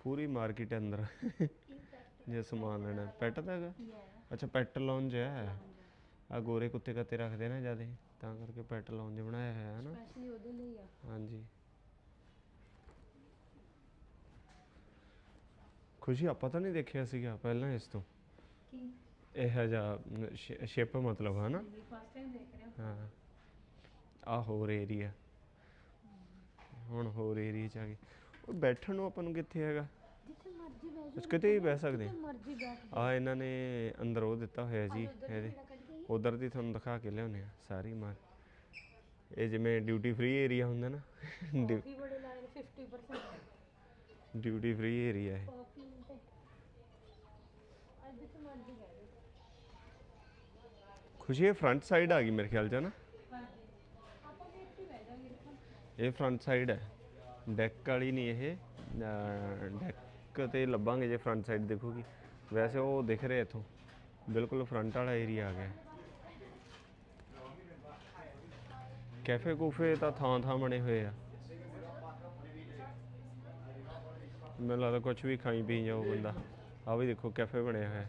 ਪੂਰੀ ਮਾਰਕੀਟ ਅੰਦਰ ਜੇ ਸਮਾਨ ਲੈਣਾ। ਪੈਟ ਦਾ ਹੈਗਾ। ਅੱਛਾ ਪੈਟ ਲਾਉਂਜ ਹੈ। ਆ ਗੋਰੇ ਕੁੱਤੇ ਕੱਤੇ ਰੱਖਦੇ ਨਾ ਜਿਆਦੇ ਤਾਂ ਕਰਕੇ ਪੈਟ ਲਾਉਂਜ ਬਣਾਇਆ ਹੋਇਆ ਹੈ ਨਾ? ਸਪੈਸ਼ਲੀ ਉਹਦੇ ਲਈ ਆ। ਹਾਂਜੀ। ਖੁਸ਼ੀ ਆਪਾਂ ਤਾਂ ਨਹੀਂ ਦੇਖਿਆ ਸੀਗਾ ਪਹਿਲਾਂ ਇਸ ਤੋਂ। ਕੀ? ਇਹ ਜਿਹਾ ਸ਼ਿਪ ਮਤਲਬ ਹੈ ਨਾ? ਫਸਟ ਟਾਈਮ ਦੇਖ ਰਹੇ ਹੋ। ਹਾਂ। ਆ ਹੋਰ ਏਰੀਆ ਹੁਣ ਹੋਰ ਏਰੀਆ ਚ ਆ ਗਏ। ਬੈਠਣ ਨੂੰ ਆਪਾਂ ਨੂੰ ਕਿੱਥੇ ਹੈਗਾ? ਜਿੱਥੇ ਮਰਜ਼ੀ ਬਹਿ ਕਿਤੇ ਵੀ ਬਹਿ ਸਕਦੇ ਜਿੱਥੇ ਮਰਜ਼ੀ ਬੈਠ ਆ ਇਹਨਾਂ ਨੇ ਅੰਦਰ ਉਹ ਦਿੱਤਾ ਹੋਇਆ ਜੀ ਇਹਦੇ। ਉਧਰ ਦੀ ਤੁਹਾਨੂੰ ਦਿਖਾ ਕੇ ਲਿਆਉਨੇ ਆ ਸਾਰੀ ਮਾਰ ਇਹ ਜਿਵੇਂ ਡਿਊਟੀ ਫ੍ਰੀ ਏਰੀਆ ਹੁੰਦਾ ਨਾ ਡਿਊ- ਕਾਫੀ ਬੜੇ ਲਾਏ ਨੇ 50% ਡਿਊਟੀ ਫ੍ਰੀ ਏਰੀਆ ਹੈ ਕਾਫੀ ਤੇ ਅੱਜ ਜਿੱਥੇ ਮਰਜ਼ੀ ਬਹਿ ਜਾਓ। ਖੁਸ਼ੀ ਇਹ ਫਰੰਟ ਸਾਈਡ ਆ ਗਈ ਮੇਰੇ ਖਿਆਲ ਚ ਨਾ? ਆਪਾਂ ਵੀ ਇੱਥੇ ਬਹਿ ਜਾਵਾਂਗੇ। ਇਹ ਫਰੰਟ ਸਾਈਡ ਹੈ। ਡੈਕ ਵਾਲੀ ਨਹੀਂ ਇਹ। ਡੈਕ ਤੇ ਲੱਭਾਂਗੇ ਜੇ ਫਰੰਟ ਸਾਈਡ ਦੇਖੋਗੀ। ਵੈਸੇ ਉਹ ਦਿਖ ਰਿਹਾ ਇੱਥੋਂ। ਬਿਲਕੁਲ ਫਰੰਟ ਵਾਲਾ ਏਰੀਆ ਆ ਗਿਆ। ਕੈਫੇ ਕੂਫੇ ਤਾਂ ਥਾਂ ਥਾਂ ਬਣੇ ਹੋਏ ਆ। ਮੈਨੂੰ ਲੱਗਦਾ ਕੁਝ ਵੀ ਖਾਈ ਪੀ ਜਾਓ ਬੰਦਾ। ਆ ਵੀ ਦੇਖੋ ਕੈਫੇ ਬਣਿਆ ਹੋਇਆ।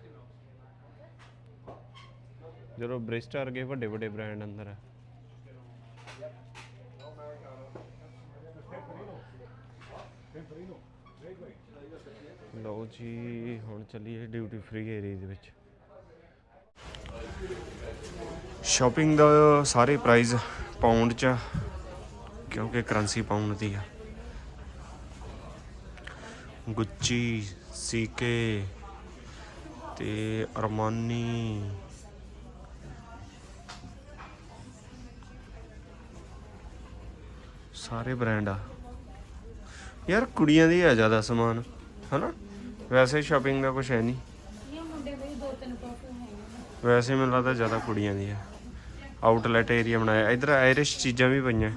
ਜਦੋਂ ਬ੍ਰਿਸਟਰ ਗਏ ਵੱਡੇ ਵੱਡੇ ਬ੍ਰਾਂਡ ਅੰਦਰ ਆ। ਲਓ ਜੀ, ਹੁਣ ਚੱਲੀਏ ਡਿਊਟੀ ਫ੍ਰੀ ਏਰੀਆ ਦੇ ਵਿੱਚ। ਸ਼ਾਪਿੰਗ ਦਾ ਸਾਰੇ ਪ੍ਰਾਈਸ ਪਾਉਂਡ ਚ ਕਿਉਂਕਿ ਕਰੰਸੀ ਪਾਉਂਡ ਦੀ ਆ। ਗੁੱਚੀ ਸੀਕੇ ਤੇ ਅਰਮਾਨੀ ਸਾਰੇ ਬ੍ਰਾਂਡ ਆ। ਯਾਰ ਕੁੜੀਆਂ ਦੀ ਆ ਜ਼ਿਆਦਾ ਸਮਾਨ ਹਨਾ? ਵੈਸੇ ਸ਼ਾਪਿੰਗ ਦਾ ਕੁਝ ਹੈ ਨਹੀਂ। ਇਹ ਮੁੰਡੇ ਦੇ ਦੋ ਤਿੰਨ ਪਰਫਿਊਮ ਹੈਗੇ ਨੇ। ਵੈਸੇ ਮੈਨੂੰ ਲੱਗਦਾ ਜ਼ਿਆਦਾ ਕੁੜੀਆਂ ਦੀ ਆ। ਆਊਟਲੈਟ ਏਰੀਆ ਬਣਾਇਆ। ਇਧਰ ਆਇਰਿਸ਼ ਚੀਜ਼ਾਂ ਵੀ ਪਈਆਂ।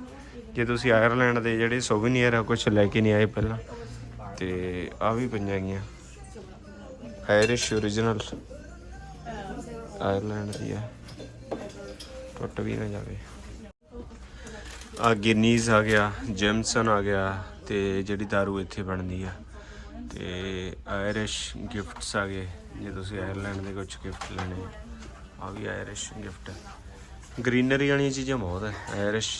ਜੇ ਤੁਸੀਂ ਆਇਰਲੈਂਡ ਦੇ ਜਿਹੜੇ ਸੋਵੀਨੀਅਰ ਆ ਕੁਝ ਲੈ ਕੇ ਨਹੀਂ ਆਏ ਪਹਿਲਾਂ ਤੇ ਆ ਵੀ ਪਈਆਂ ਹੈਗੀਆਂ। ਆਇਰਿਸ਼ ਓਰੀਜਨਲ ਆਇਰਲੈਂਡ ਦੀ ਆ। ਟੁੱਟ ਵੀ ਨਾ ਜਾਵੇ। ਆ ਗਿਨੀਜ਼ ਆ ਗਿਆ ਜੈਮਸਨ ਆ ਗਿਆ। ਤੇ ਜਿਹੜੀ दारू ਇੱਥੇ ਬਣਦੀ ਆ, ਤੇ ਆਇਰਿਸ਼ ਗਿਫਟਸ ਆ ਗਏ, ਜੇ ਤੁਸੀਂ ਆਇਰਲੈਂਡ ਦੇ ਕੁਝ ਗਿਫਟ ਲੈਣੇ ਆ, ਆਹ ਵੀ ਆਇਰਿਸ਼ ਗਿਫਟ ਹੈ ਗ੍ਰੀਨਰੀ ਵਾਲੀਆਂ ਚੀਜ਼ਾਂ ਬਹੁਤ ਹੈ ਆਇਰਿਸ਼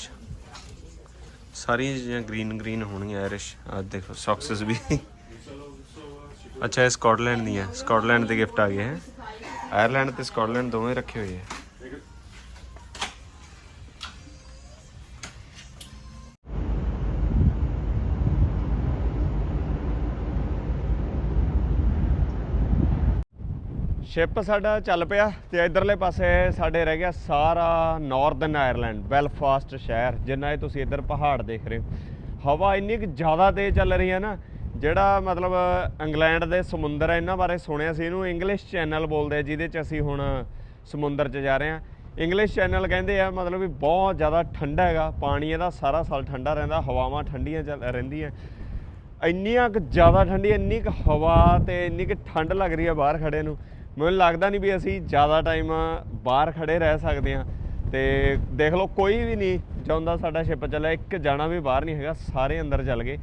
ਸਾਰੀਆਂ ਚੀਜ਼ਾਂ ਗ੍ਰੀਨ ਗ੍ਰੀਨ ਹੋਣਗੀਆਂ ਆਇਰਿਸ਼ ਆ ਦੇਖੋ ਸੌਕਸਸ ਵੀ। ਅੱਛਾ, ਇਹ ਸਕਾਟਲੈਂਡ ਦੀਆਂ ਸਕਾਟਲੈਂਡ ਦੇ ਗਿਫਟ ਆ ਗਏ ਹੈ। ਆਇਰਲੈਂਡ ਤੇ ਸਕਾਟਲੈਂਡ ਦੋਵੇਂ ਰੱਖੇ ਹੋਏ ਹੈ ਸ਼ਿਪ ਸਾਡਾ ਚੱਲ ਪਿਆ ਤੇ ਇਧਰਲੇ ਪਾਸੇ ਸਾਡੇ ਰਹਿ ਗਿਆ ਸਾਰਾ ਨਾਰਥਰਨ ਆਇਰਲੈਂਡ ਬੈਲਫਾਸਟ ਸ਼ਹਿਰ, ਜਿੰਨਾ ਇਹ ਤੁਸੀਂ ਇੱਧਰ ਪਹਾੜ ਦੇਖ ਰਹੇ ਹੋ। ਹਵਾ ਇੰਨੀ ਕਿ ਜ਼ਿਆਦਾ ਤੇਜ਼ ਚੱਲ ਰਹੀ ਹੈ ਨਾ, ਜਿਹੜਾ ਮਤਲਬ ਇੰਗਲੈਂਡ ਦੇ ਸਮੁੰਦਰ ਹੈ, ਇਹਨਾਂ ਬਾਰੇ ਸੁਣਿਆ ਸੀ ਇਹਨੂੰ ਇੰਗਲਿਸ਼ ਚੈਨਲ ਬੋਲਦੇ ਆ, ਜਿਹਦੇ 'ਚ ਅਸੀਂ ਹੁਣ ਸਮੁੰਦਰ 'ਚ ਜਾ ਰਹੇ ਹਾਂ। ਇੰਗਲਿਸ਼ ਚੈਨਲ ਕਹਿੰਦੇ ਆ, ਮਤਲਬ ਵੀ ਬਹੁਤ ਜ਼ਿਆਦਾ ਠੰਡਾ ਹੈਗਾ, ਪਾਣੀ ਇਹਦਾ ਸਾਰਾ ਸਾਲ ਠੰਡਾ ਰਹਿੰਦਾ, ਹਵਾਵਾਂ ਠੰਡੀਆਂ ਚੱਲ ਰਹਿੰਦੀਆਂ। ਇੰਨੀਆਂ ਕੁ ਜ਼ਿਆਦਾ ਠੰਡੀ, ਇੰਨੀ ਕੁ ਹਵਾ ਤੇ ਇੰਨੀ ਕੁ ਠੰਡ ਲੱਗ ਰਹੀ ਹੈ ਬਾਹਰ ਖੜੇ ਨੂੰ। ਮੈਨੂੰ ਲੱਗਦਾ ਨਹੀਂ ਵੀ ਅਸੀਂ ਜ਼ਿਆਦਾ ਟਾਈਮ ਬਾਹਰ ਖੜੇ ਰਹਿ ਸਕਦੇ ਹਾਂ। ਤੇ ਦੇਖ ਲਓ, ਕੋਈ ਵੀ ਨਹੀਂ ਜਾਂਦਾ ਸਾਡਾ ਸ਼ਿਪ ਚੱਲਿਆ ਇੱਕ ਜਾਣਾ ਵੀ ਬਾਹਰ ਨਹੀਂ ਹੈਗਾ, ਸਾਰੇ ਅੰਦਰ ਚੱਲ ਗਏ।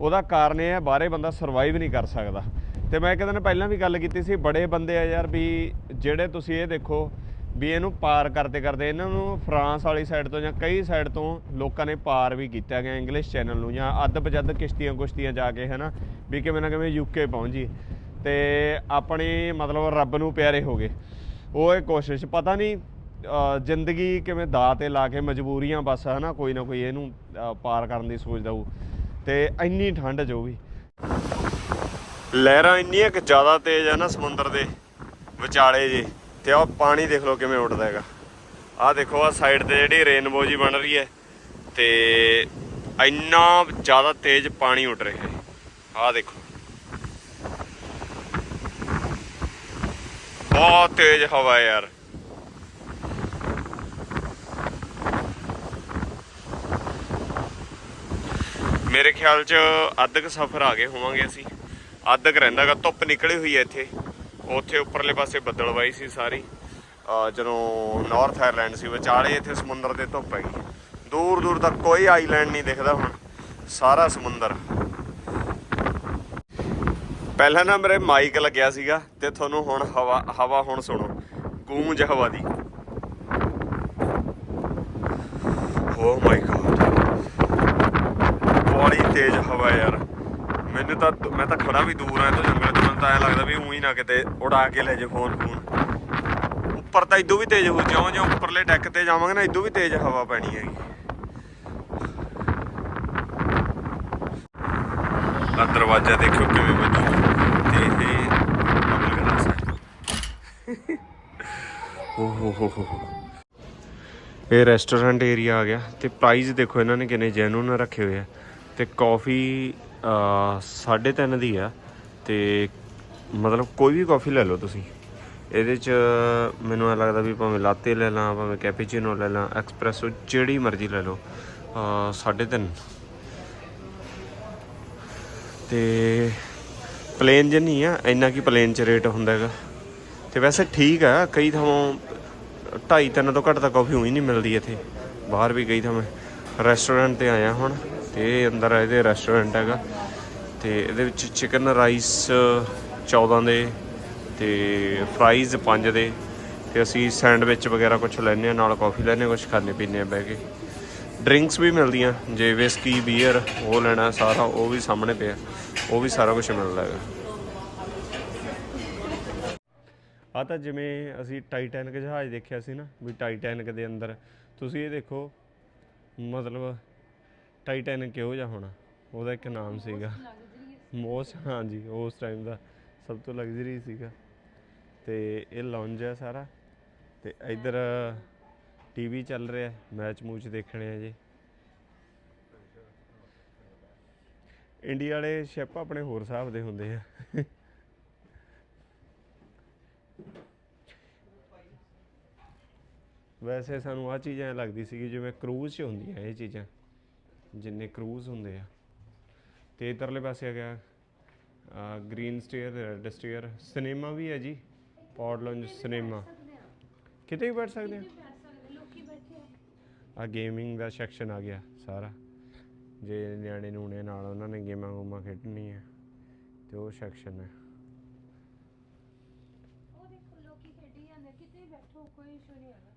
ਉਹਦਾ ਕਾਰਨ ਇਹ ਹੈ, ਬਾਹਰੇ ਬੰਦਾ ਸਰਵਾਈਵ ਨਹੀਂ ਕਰ ਸਕਦਾ। ਤੇ ਮੈਂ ਇੱਕ ਦਿਨ ਪਹਿਲਾਂ ਵੀ ਗੱਲ ਕੀਤੀ ਸੀ, ਬੜੇ ਬੰਦੇ ਆ ਯਾਰ ਵੀ ਜਿਹੜੇ ਤੁਸੀਂ ਇਹ ਦੇਖੋ ਵੀ ਇਹਨੂੰ ਪਾਰ ਕਰਦੇ ਕਰਦੇ, ਇਹਨਾਂ ਨੂੰ ਫਰਾਂਸ ਵਾਲੀ ਸਾਈਡ ਤੋਂ ਜਾਂ ਕਈ ਸਾਈਡ ਤੋਂ ਲੋਕਾਂ ਨੇ ਪਾਰ ਵੀ ਕੀਤਾ ਗਿਆ ਇੰਗਲਿਸ਼ ਚੈਨਲ ਨੂੰ ਜਾਂ ਅੱਧ ਬਜੱਦ ਕਿਸ਼ਤੀਆਂ ਕੁਸ਼ਤੀਆਂ ਜਾ ਕੇ ਹਨਾ, ਵੀ ਕਿਵੇਂ ਨਾ ਕਿਵੇਂ ਯੂਕੇ ਪਹੁੰਚ ਜੀ ਤੇ ਆਪਣੀ ਮਤਲਬ ਰੱਬ ਨੂੰ ਪਿਆਰੇ ਹੋ ਗਏ। ਉਹ ਇਹ ਕੋਸ਼ਿਸ਼, ਪਤਾ ਨਹੀਂ ਜ਼ਿੰਦਗੀ ਕਿਵੇਂ ਦਾ ਤੇ ਲਾ ਕੇ ਮਜਬੂਰੀਆਂ ਬਸ, ਹਨਾ, ਕੋਈ ਨਾ ਕੋਈ ਇਹਨੂੰ ਪਾਰ ਕਰਨ ਦੀ ਸੋਚਦਾ ਹੋਊ ਤੇ ਇੰਨੀ ਠੰਡ ਜੋ ਵੀ। ਲਹਿਰਾਂ ਇੰਨੀਆਂ ਕਿ ਜ਼ਿਆਦਾ ਤੇਜ਼ ਆ ਨਾ ਸਮੁੰਦਰ ਦੇ ਵਿਚਾਲੇ ਜੇ, ਤੇ ਉਹ ਪਾਣੀ ਦੇਖ ਲਓ ਕਿਵੇਂ ਉੱਡਦਾ ਹੈਗਾ। ਆਹ ਦੇਖੋ ਆ ਸਾਈਡ ਤੇ ਜਿਹੜੀ ਰੇਨਬੋ ਜੀ ਬਣ ਰਹੀ ਹੈ, ਤੇ ਇੰਨਾ ਜ਼ਿਆਦਾ ਤੇਜ਼ ਪਾਣੀ ਉੱਡ ਰਿਹਾ ਹੈ। ਆਹ ਦੇਖੋ। ਬਹੁਤ ਤੇਜ਼ ਹਵਾ ਯਾਰ। ਮੇਰੇ ਖਿਆਲ 'ਚ ਅੱਧਕ ਸਫ਼ਰ ਆ ਗਏ ਹੋਵਾਂਗੇ ਅਸੀਂ। ਅੱਧਕ ਕੁ ਰਹਿੰਦਾਗਾ ਧੁੱਪ ਨਿਕਲੀ ਹੋਈ ਹੈ ਇੱਥੇ। ਉੱਥੇ ਉੱਪਰਲੇ ਪਾਸੇ ਬੱਦਲਵਾਈ ਸੀ ਸਾਰੀ। ਜਦੋਂ ਨਾਰਥ ਆਇਰਲੈਂਡ ਸੀ, ਵਿਚਾਲੇ ਇੱਥੇ ਸਮੁੰਦਰ 'ਤੇ ਧੁੱਪ ਹੈਗੀ। ਦੂਰ ਦੂਰ ਤੱਕ ਕੋਈ ਆਈਲੈਂਡ ਨਹੀਂ ਦਿਖਦਾ ਹੁਣ। ਸਾਰਾ ਸਮੁੰਦਰ। ਪਹਿਲਾਂ ਨਾ ਮੇਰੇ ਮਾਈਕ ਲੱਗਿਆ ਸੀਗਾ ਤੇ ਤੁਹਾਨੂੰ ਹੁਣ ਹਵਾ ਹਵਾ ਹੁਣ ਸੁਣੋ। ਗੂੰਜ ਹਵਾ ਦੀ। ਓ ਮਾਈ ਗॉड ਬੜੀ ਤੇਜ਼ ਹਵਾ ਯਾਰ। ਮੈਨੂੰ ਤਾਂ, ਮੈਂ ਤਾਂ ਖੜਾ ਵੀ ਦੂਰ ਆ ਤੋਂ ਜੰਗਲ ਚ ਤਾਂ ਐ ਲੱਗਦਾ ਵੀ ਉਹੀ ਨਾ ਕਿਤੇ ਉਡਾ ਕੇ ਲੈ ਜੇ ਫੋਨ ਫੋਨ। ਉੱਪਰ ਤਾਂ ਇਦੋਂ ਵੀ ਤੇਜ਼ ਹੋ, ਜਿਉਂ ਜਿਉਂ ਉੱਪਰਲੇ ਡੈਕ ਤੇ ਜਾਵਾਂਗੇ ਨਾ, ਇਦੋਂ ਵੀ ਤੇਜ਼ ਹਵਾ ਪੈਣੀ ਹੈਗੀ। ਆ ਦਰਵਾਜ਼ਾ ਦੇਖਿਓ ਕਿਵੇਂ ਵੱਜੂ ਤੇ ਇਹ ਡਬਲ ਗਲਾਸ ਹੋ ਹੋ ਹੋ ਹੋ। ਇਹ ਰੈਸਟੋਰੈਂਟ ਏਰੀਆ ਆ ਗਿਆ ਤੇ ਪ੍ਰਾਈਸ ਦੇਖੋ ਇਹਨਾਂ ਨੇ ਕਿੰਨੇ ਜੈਨੂਨ ਰੱਖੇ ਹੋਏ ਆ ਤੇ ਕਾਫੀ 3.5 ਦੀ ਆ ਤੇ ਮਤਲਬ ਕੋਈ ਵੀ ਕਾਫੀ ਲੈ ਲਓ ਤੁਸੀਂ ਇਹਦੇ ਚ ਮੈਨੂੰ ਐ ਲੱਗਦਾ ਵੀ ਭਾਵੇਂ ਲਾਤੇ ਲੈ ਲਾਂ ਭਾਵੇਂ ਕੈਪੀਚੀਨੋ ਲੈ ਲਾਂ ਐਕਸਪ੍ਰੈਸੋ ਜਿਹੜੀ ਮਰਜ਼ੀ ਲੈ ਲਓ ਅਹ, ਸਾਢੇ ਤਿੰਨ ਤੇ ਪਲੇਨ ਜੇ ਨਹੀਂ ਆ, ਇੰਨਾ ਕੀ ਪਲੇਨ ਚ ਰੇਟ ਹੁੰਦਾ ਹੈਗਾ। ਤੇ ਵੈਸੇ ਠੀਕ ਆ, ਕਈ ਥਾਵਾਂ ਢਾਈ ਤਿੰਨ ਤੋਂ ਘੱਟ ਤਾਂ ਕਾਫੀ ਹੋਈ ਨਹੀਂ ਮਿਲਦੀ ਇੱਥੇ। ਬਾਹਰ ਵੀ ਗਈ ਤਾਂ ਮੈਂ ਰੈਸਟੋਰੈਂਟ ਤੇ ਆਇਆ ਹੁਣ, ਤੇ ਅੰਦਰ ਇਹਦੇ ਰੈਸਟੋਰੈਂਟ ਹੈਗਾ। ਤੇ ਇਹਦੇ ਵਿੱਚ ਚਿਕਨ ਰਾਈਸ 14 ਦੇ, ਤੇ ਫਰਾਈਜ਼ 5 ਦੇ, ਤੇ ਅਸੀਂ ਸੈਂਡਵਿਚ ਵਗੈਰਾ ਕੁਝ ਲੈਨੇ ਆ ਨਾਲ ਕਾਫੀ ਲੈਨੇ ਕੁਝ ਖਾਣੇ ਪੀਣੇ ਆ ਬਹਿ ਕੇ। ਡਰਿੰਕਸ ਵੀ ਮਿਲਦੀਆਂ, ਜੇ ਵਿਸਕੀ ਬੀਅਰ ਉਹ ਲੈਣਾ ਸਾਰਾ, ਉਹ ਵੀ ਸਾਹਮਣੇ ਪਿਆ। ਉਹ ਵੀ ਸਾਰਾ ਕੁਝ ਮਿਲਦਾ ਹੈਗਾ। ਆ ਤਾਂ ਜਿਵੇਂ ਅਸੀਂ ਟਾਈਟੈਨਿਕ ਜਹਾਜ਼ ਦੇਖਿਆ ਸੀ ਨਾ, ਵੀ ਟਾਈਟੈਨਿਕ ਦੇ ਅੰਦਰ ਤੁਸੀਂ ਇਹ ਦੇਖੋ, ਮਤਲਬ ਟਾਈਟੈਨਿਕ ਕਿਹੋ ਜਿਹਾ ਹੋਣਾ, ਉਹਦਾ ਇੱਕ ਨਾਮ ਸੀਗਾ। ਮੋਸਟ ਹਾਂਜੀ, ਉਸ ਟਾਈਮ ਦਾ ਸਭ ਤੋਂ ਲਗਜ਼ਰੀ ਸੀਗਾ। ਤੇ ਇਹ ਲੌਂਜ ਹੈ ਸਾਰਾ, ਤੇ ਇਧਰ ਟੀਵੀ ਚੱਲ ਰਿਹਾ ਮੈਚ ਮੂਚ ਦੇਖਣੇ ਆ ਜੀ। ਇੰਡੀਆ ਵਾਲੇ ਸ਼ਿਪ ਆਪਣੇ ਹੋਰ ਹਿਸਾਬ ਦੇ ਹੁੰਦੇ ਆ। ਵੈਸੇ ਸਾਨੂੰ ਆ ਚੀਜ਼ਾਂ ਐਂ ਲੱਗਦੀ ਸੀ ਜਿਵੇਂ ਕਰੂਜ਼ 'ਚ ਹੁੰਦੀਆਂ ਇਹ ਚੀਜ਼ਾਂ ਜਿੰਨੇ ਕਰੂਜ਼ ਹੁੰਦੇ ਆ। ਤੇ ਇਧਰਲੇ ਪਾਸੇ ਆ ਗਿਆ green stair red stair cinema ਵੀ ਹੈ ਜੀ ਪੌਡ ਲੌਂਜ ਸਿਨੇਮਾ। ਕਿਤੇ ਵੀ ਬੈਠ ਸਕਦੇ ਆ। ਆ ਗੇਮਿੰਗ ਦਾ ਸੈਕਸ਼ਨ ਆ ਗਿਆ ਸਾਰਾ। ਜੇ ਨਿਆਣੇ ਨੂਣੇ ਨਾਲ ਉਹਨਾਂ ਨੇ ਗੇਮਾਂ ਗੂਮਾਂ ਖੇਡਣੀਆਂ ਤੇ ਉਹ ਸੈਕਸ਼ਨ ਹੈ। ਉਹ ਦੇਖੋ ਲੋਕੀ ਖੇਡੀ ਜਾਂਦੇ ਕਿਤੇ ਬੈਠੋ ਕੋਈ ਇਸ਼ੂ ਨਹੀਂ ਹੈਗਾ।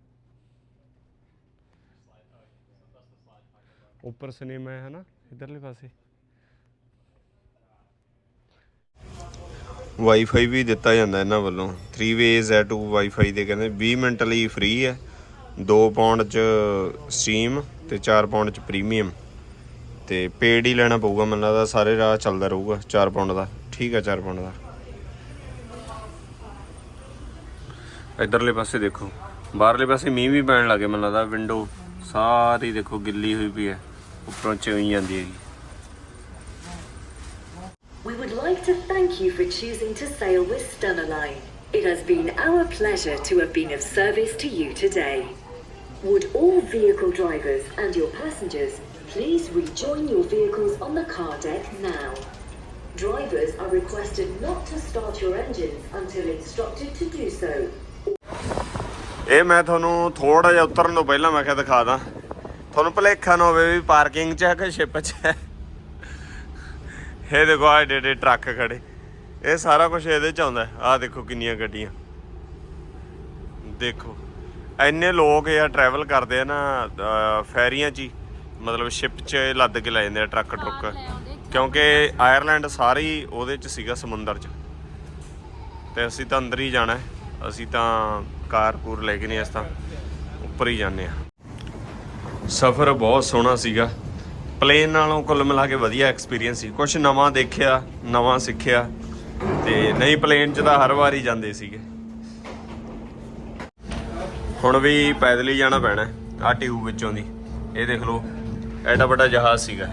ਉੱਪਰ ਸਿਨੇਮਾ ਹੈ ਨਾ ਇਧਰਲੇ ਪਾਸੇ। ਵਾਈਫਾਈ ਵੀ ਦਿੱਤਾ ਜਾਂਦਾ ਇਹਨਾਂ ਵੱਲੋਂ। 3 ਵੇਜ਼ ਹੈ ਟੂ ਵਾਈਫਾਈ ਦੇ ਕਹਿੰਦੇ 20 ਮਿੰਟ ਲਈ ਫ੍ਰੀ ਹੈ। 2 ਪਾਉਂਡ ਚ ਸਟ੍ਰੀਮ ਤੇ 4 ਪਾਉਂਡ ਚ ਪ੍ਰੀਮੀਅਮ ਤੇ ਪੇਡ ਹੀ ਲੈਣਾ ਪਊਗਾ ਮੈਨੂੰ ਲੱਗਦਾ ਸਾਰੇ ਰਾਹ ਚੱਲਦਾ ਰਹੂਗਾ 4 ਪਾਉਂਡ ਦਾ ਠੀਕ ਹੈ 4 ਪਾਉਂਡ ਦਾ ਇਧਰਲੇ ਪਾਸੇ ਦੇਖੋ ਬਾਹਰਲੇ ਪਾਸੇ ਮੀਂਹ ਵੀ ਪੈਣ ਲੱਗੇ ਮੈਨੂੰ ਲੱਗਦਾ ਵਿੰਡੋ ਸਾਰੀ ਦੇਖੋ ਗਿੱਲੀ ਹੋਈ ਪਈ ਹੈ ਉੱਪਰੋਂ ਚੋਈ ਜਾਂਦੀ ਹੈਗੀ We would like to thank you for choosing to sail with Stunner Line. It has been our pleasure to have been of service to you today. Would all vehicle drivers and your passengers please rejoin your vehicles on the car deck now? Drivers are requested not to start your engines until instructed to do so. ਇਹ ਮੈਂ ਤੁਹਾਨੂੰ ਥੋੜਾ ਜਿਹਾ ਉਤਰਨ ਤੋਂ ਪਹਿਲਾਂ ਮੈਂ ਕਿਹਾ ਦਿਖਾ ਦਾਂ। ਤੁਹਾਨੂੰ ਭੁਲੇਖਾ ਨਾ ਹੋਵੇ ਵੀ ਪਾਰਕਿੰਗ 'ਚ ਹੈ ਕਿ ਸ਼ਿਪ 'ਚ ਹੈ। ਇਹ ਦੇਖੋ ਆਹ ਏਡੇ ਏਡੇ ਟਰੱਕ ਖੜੇ। ਇਹ ਸਾਰਾ ਕੁਝ ਇਹਦੇ 'ਚ ਆਉਂਦਾ ਆਹ ਦੇਖੋ ਕਿੰਨੀਆਂ ਗੱਡੀਆਂ। ਦੇਖੋ, ਇੰਨੇ ਲੋਕ ਇਹ ਟਰੈਵਲ ਕਰਦੇ ਆ ਨਾ ਫੈਰੀਆਂ 'ਚ ਹੀ। ਮਤਲਬ ਸ਼ਿਪ 'ਚ ਲੱਦ ਕੇ ਲੈ ਜਾਂਦੇ ਆ ਟਰੱਕ ਟਰੁੱਕ ਕਿਉਂਕਿ ਆਇਰਲੈਂਡ ਸਾਰੀ ਉਹਦੇ 'ਚ ਸੀਗਾ ਸਮੁੰਦਰ 'ਚ। ਤੇ ਅਸੀਂ ਤਾਂ ਅੰਦਰ ਹੀ ਜਾਣਾ ਅਸੀਂ ਤਾਂ ਕਾਰਪੂਰ ਲੈ ਕੇ ਨਹੀਂ ਇਸ ਤਾਂ ਉੱਪਰ ਹੀ ਜਾਂਦੇ ਆ ਸਫ਼ਰ ਬਹੁਤ ਸੋਹਣਾ ਸੀਗਾ। ਪਲੇਨ ਨਾਲੋਂ ਕੁੱਲ ਮਿਲਾ ਕੇ ਵਧੀਆ ਐਕਸਪੀਰੀਅੰਸ ਸੀ। ਕੁਝ ਨਵਾਂ ਦੇਖਿਆ ਨਵਾਂ ਸਿੱਖਿਆ। ਤੇ ਨਹੀਂ ਪਲੇਨ 'ਚ ਤਾਂ ਹਰ ਵਾਰ ਹੀ ਜਾਂਦੇ ਸੀਗੇ। ਹੁਣ ਵੀ ਪੈਦਲ ਹੀ ਜਾਣਾ ਪੈਣਾ ਆ ਟਿਊਬ ਵਿੱਚੋਂ ਦੀ। ਇਹ ਦੇਖ ਲਓ। ਐਡਾ ਵੱਡਾ ਜਹਾਜ਼ ਸੀਗਾ।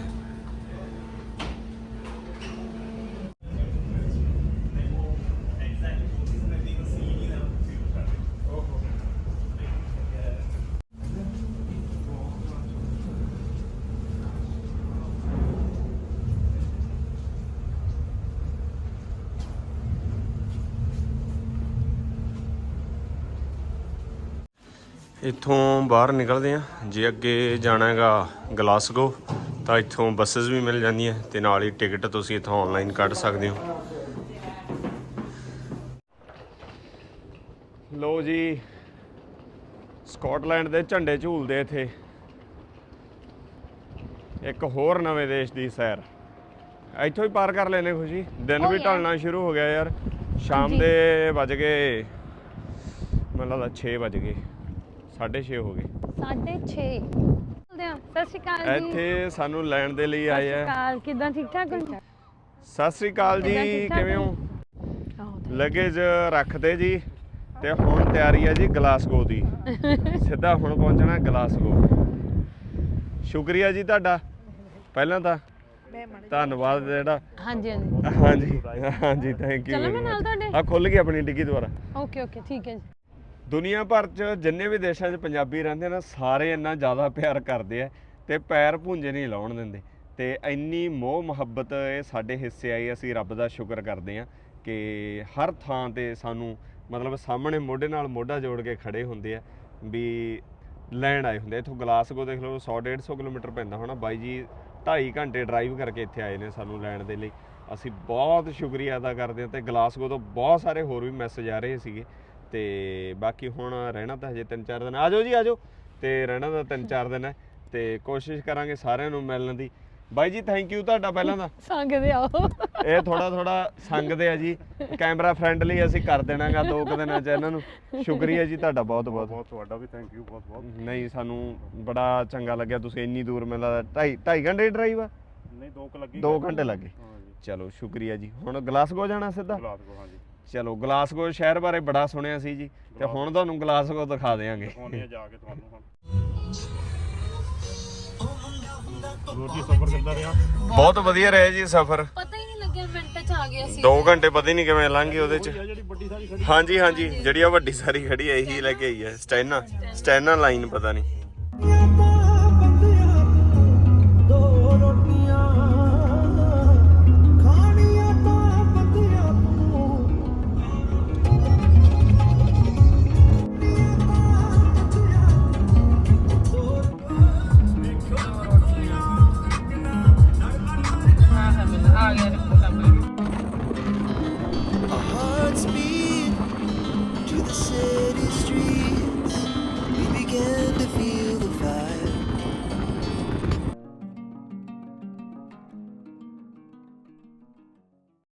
ਇੱਥੋਂ ਬਾਹਰ ਨਿਕਲਦੇ ਆ ਜੇ ਅੱਗੇ ਜਾਣਾ ਹੈਗਾ ਗਲਾਸਗੋ ਤਾਂ ਇੱਥੋਂ ਬੱਸਸ ਵੀ ਮਿਲ ਜਾਂਦੀਆਂ ਤੇ ਨਾਲ ਹੀ ਟਿਕਟ ਤੁਸੀਂ ਇੱਥੋਂ ਆਨਲਾਈਨ ਕੱਢ ਸਕਦੇ ਹੋ। ਲੋ ਜੀ ਸਕਾਟਲੈਂਡ ਦੇ ਝੰਡੇ ਝੂਲਦੇ ਇੱਥੇ। ਇੱਕ ਹੋਰ ਨਵੇਂ ਦੇਸ਼ ਦੀ ਸੈਰ। ਇੱਥੋਂ ਹੀ ਪਾਰ ਕਰ ਲੈਨੇ ਖੁਸ਼ੀ। ਦਿਨ ਵੀ. ਢਲਣਾ ਸ਼ੁਰੂ ਹੋ ਗਿਆ ਯਾਰ। ਸ਼ਾਮ ਦੇ ਵੱਜ ਗਏ ਮੈਨੂੰ ਲੱਗਦਾ 6 ਵੱਜ ਗਏ। 6:30 ਹੋ ਗਏ। 6:30 ਬੋਲਦੇ ਆ ਸਤਿ ਸ਼੍ਰੀ ਅਕਾਲ ਜੀ। ਇੱਥੇ ਸਾਨੂੰ ਲੈਣ ਦੇ ਲਈ ਆਏ ਆ। ਕਾਲ ਕਿਦਾਂ ਠੀਕ ਠਾਕ ਹੋ? ਸਤਿ ਸ੍ਰੀ ਅਕਾਲ ਜੀ। ਕਿਵੇਂ ਹੋ? ਲਗੇਜ ਰੱਖਦੇ ਜੀ। ਤੇ ਹੁਣ ਤਿਆਰੀ ਹੈ ਜੀ ਗਲਾਸਗੋ ਦੀ। *laughs* ਸਿੱਧਾ ਹੁਣ ਪਹੁੰਚਣਾ ਗਲਾਸਗੋ। ਸ਼ੁਕਰੀਆ ਜੀ ਤੁਹਾਡਾ। ਪਹਿਲਾਂ ਤਾਂ ਧੰਨਵਾਦ ਜਿਹੜਾ। ਹਾਂਜੀ ਹਾਂਜੀ। ਹਾਂਜੀ। ਹਾਂਜੀ ਥੈਂਕ ਯੂ ਚੱਲਾਂ ਮੈਂ ਨਾਲ ਤੁਹਾਡੇ? ਆ ਖੁੱਲ ਗਈ ਆਪਣੀ ਡਿੱਗੀ ਦੁਆਰਾ ਓਕੇ ਓਕੇ। ਠੀਕ ਹੈ ਜੀ। ਦੁਨੀਆ ਭਰ 'ਚ ਜਿੰਨੇ ਵੀ ਦੇਸ਼ਾਂ 'ਚ ਪੰਜਾਬੀ ਰਹਿੰਦੇ ਨੇ, ਸਾਰੇ ਇੰਨਾ ਜ਼ਿਆਦਾ ਪਿਆਰ ਕਰਦੇ ਆ ਤੇ ਪੈਰ ਭੁੰਜੇ ਨਹੀਂ ਲਾਉਣ ਦਿੰਦੇ। ਤੇ ਇੰਨੀ ਮੋਹ ਮੁਹੱਬਤ ਇਹ ਸਾਡੇ ਹਿੱਸੇ ਆਈ, ਅਸੀਂ ਰੱਬ ਦਾ ਸ਼ੁਕਰ ਕਰਦੇ ਆ ਕਿ ਹਰ ਥਾਂ ਤੇ ਸਾਨੂੰ ਮਤਲਬ ਸਾਹਮਣੇ ਮੋਢੇ ਨਾਲ ਮੋਢਾ ਜੋੜ ਕੇ ਖੜੇ ਹੁੰਦੇ ਆ, ਵੀ ਲੈਣ ਆਏ ਹੁੰਦੇ ਆ। ਇੱਥੋਂ ਗਲਾਸਗੋ ਦੇਖ ਲਓ 100 150 ਕਿਲੋਮੀਟਰ ਪੈਂਦਾ ਹੋਣਾ। ਬਾਈ ਜੀ 2.5 ਘੰਟੇ ਡਰਾਈਵ ਕਰਕੇ ਇੱਥੇ ਆਏ ਨੇ ਸਾਨੂੰ ਲੈਣ ਦੇ ਲਈ। ਅਸੀਂ ਬਹੁਤ ਸ਼ੁਕਰੀਆ ਅਦਾ ਕਰਦੇ ਹਾਂ ਤੇ ਗਲਾਸਗੋ ਤੋਂ ਬਹੁਤ ਸਾਰੇ ਹੋਰ ਵੀ ਮੈਸੇਜ ਆ ਰਹੇ ਸੀਗੇ। ਤੇ ਬਾਕੀ ਹੁਣ ਰਹਿਣਾ ਤਾਂ ਹਜੇ 3-4 ਦਿਨ। ਆਜੋ ਜੀ ਆਜੋ ਤੇ ਰਹਿਣਾ ਤਾਂ 3-4 ਦਿਨ ਹੈ। ਤੇ ਕੋਸ਼ਿਸ਼ ਕਰਾਂਗੇ ਸਾਰਿਆਂ ਨੂੰ ਮਿਲਣ ਦੀ। ਬਾਈ ਜੀ ਥੈਂਕ ਯੂ ਤੁਹਾਡਾ ਪਹਿਲਾਂ ਦੇ ਆਓ। ਇਹ ਥੋੜਾ ਥੋੜਾ ਸੰਗਦੇ ਆ ਜੀ। ਕੈਮਰਾ ਫ੍ਰੈਂਡਲੀ ਅਸੀਂ ਕਰ ਦੇਣਾਗਾ ਦੋ ਕੁ ਦਿਨਾਂ ਚ ਇਹਨਾਂ ਨੂੰ। ਸ਼ੁਕਰੀਆ ਜੀ ਤੁਹਾਡਾ ਬਹੁਤ ਬਹੁਤ। ਬਹੁਤ ਤੁਹਾਡਾ ਵੀ ਥੈਂਕ ਯੂ ਬਹੁਤ ਬਹੁਤ। ਨਹੀਂ ਸਾਨੂੰ ਬੜਾ ਚੰਗਾ ਲੱਗਿਆ। ਤੁਸੀਂ ਇੰਨੀ ਦੂਰ ਮੈਨੂੰ ਲੱਗਦਾ ਢਾਈ ਢਾਈ ਘੰਟੇ ਡਰਾਈਵ ਆ? ਨਹੀਂ ਦੋ ਕੁ ਲੱਗੀ। 2 ਘੰਟੇ ਲੱਗੇ। ਹਾਂ ਜੀ। ਚਲੋ ਸ਼ੁਕਰੀਆ ਜੀ। ਹੁਣ ਗਲਾਸਗੋ ਜਾਣਾ ਸਿੱਧਾ? ਗਲਾਸਗੋ ਹਾਂ ਜੀ। ਚਲੋ ਗਲਾਸਗੋ ਸ਼ਹਿਰ ਬਾਰੇ ਬੜਾ ਸੁਣਿਆ ਸੀ ਜੀ ਤੇ ਹੁਣ ਤੁਹਾਨੂੰ ਗਲਾਸਗੋ ਦਿਖਾ ਦੇਵਾਂਗੇ ਦਿਖਾਉਂਦੇ ਆ ਜਾ ਕੇ ਤੁਹਾਨੂੰ ਹੁਣ। ਰੋਟੀ ਸਫਰ ਕਿੱਦਾਂ ਰਿਹਾ? ਬਹੁਤ ਵਧੀਆ ਰਿਹਾ ਜੀ ਸਫ਼ਰ। ਪਤਾ ਹੀ ਨਹੀਂ ਲੱਗਿਆ ਮਿੰਟ ਚ ਆ ਗਿਆ ਸੀ। 2 ਘੰਟੇ ਪਤਾ ਹੀ ਨਹੀਂ ਕਿਵੇਂ ਲੰਘੇ ਉਹਦੇ ਚ। ਹਾਂਜੀ ਹਾਂਜੀ ਜਿਹੜੀ ਆ ਵੱਡੀ ਸਾਰੀ ਖੜੀ ਹੈ ਇਹੀ ਲੈ ਕੇ ਆਈ ਹੈ ਸਟੈਨਾ। ਸਟੈਨਾ ਲਾਈਨ ਪਤਾ ਨਹੀਂ।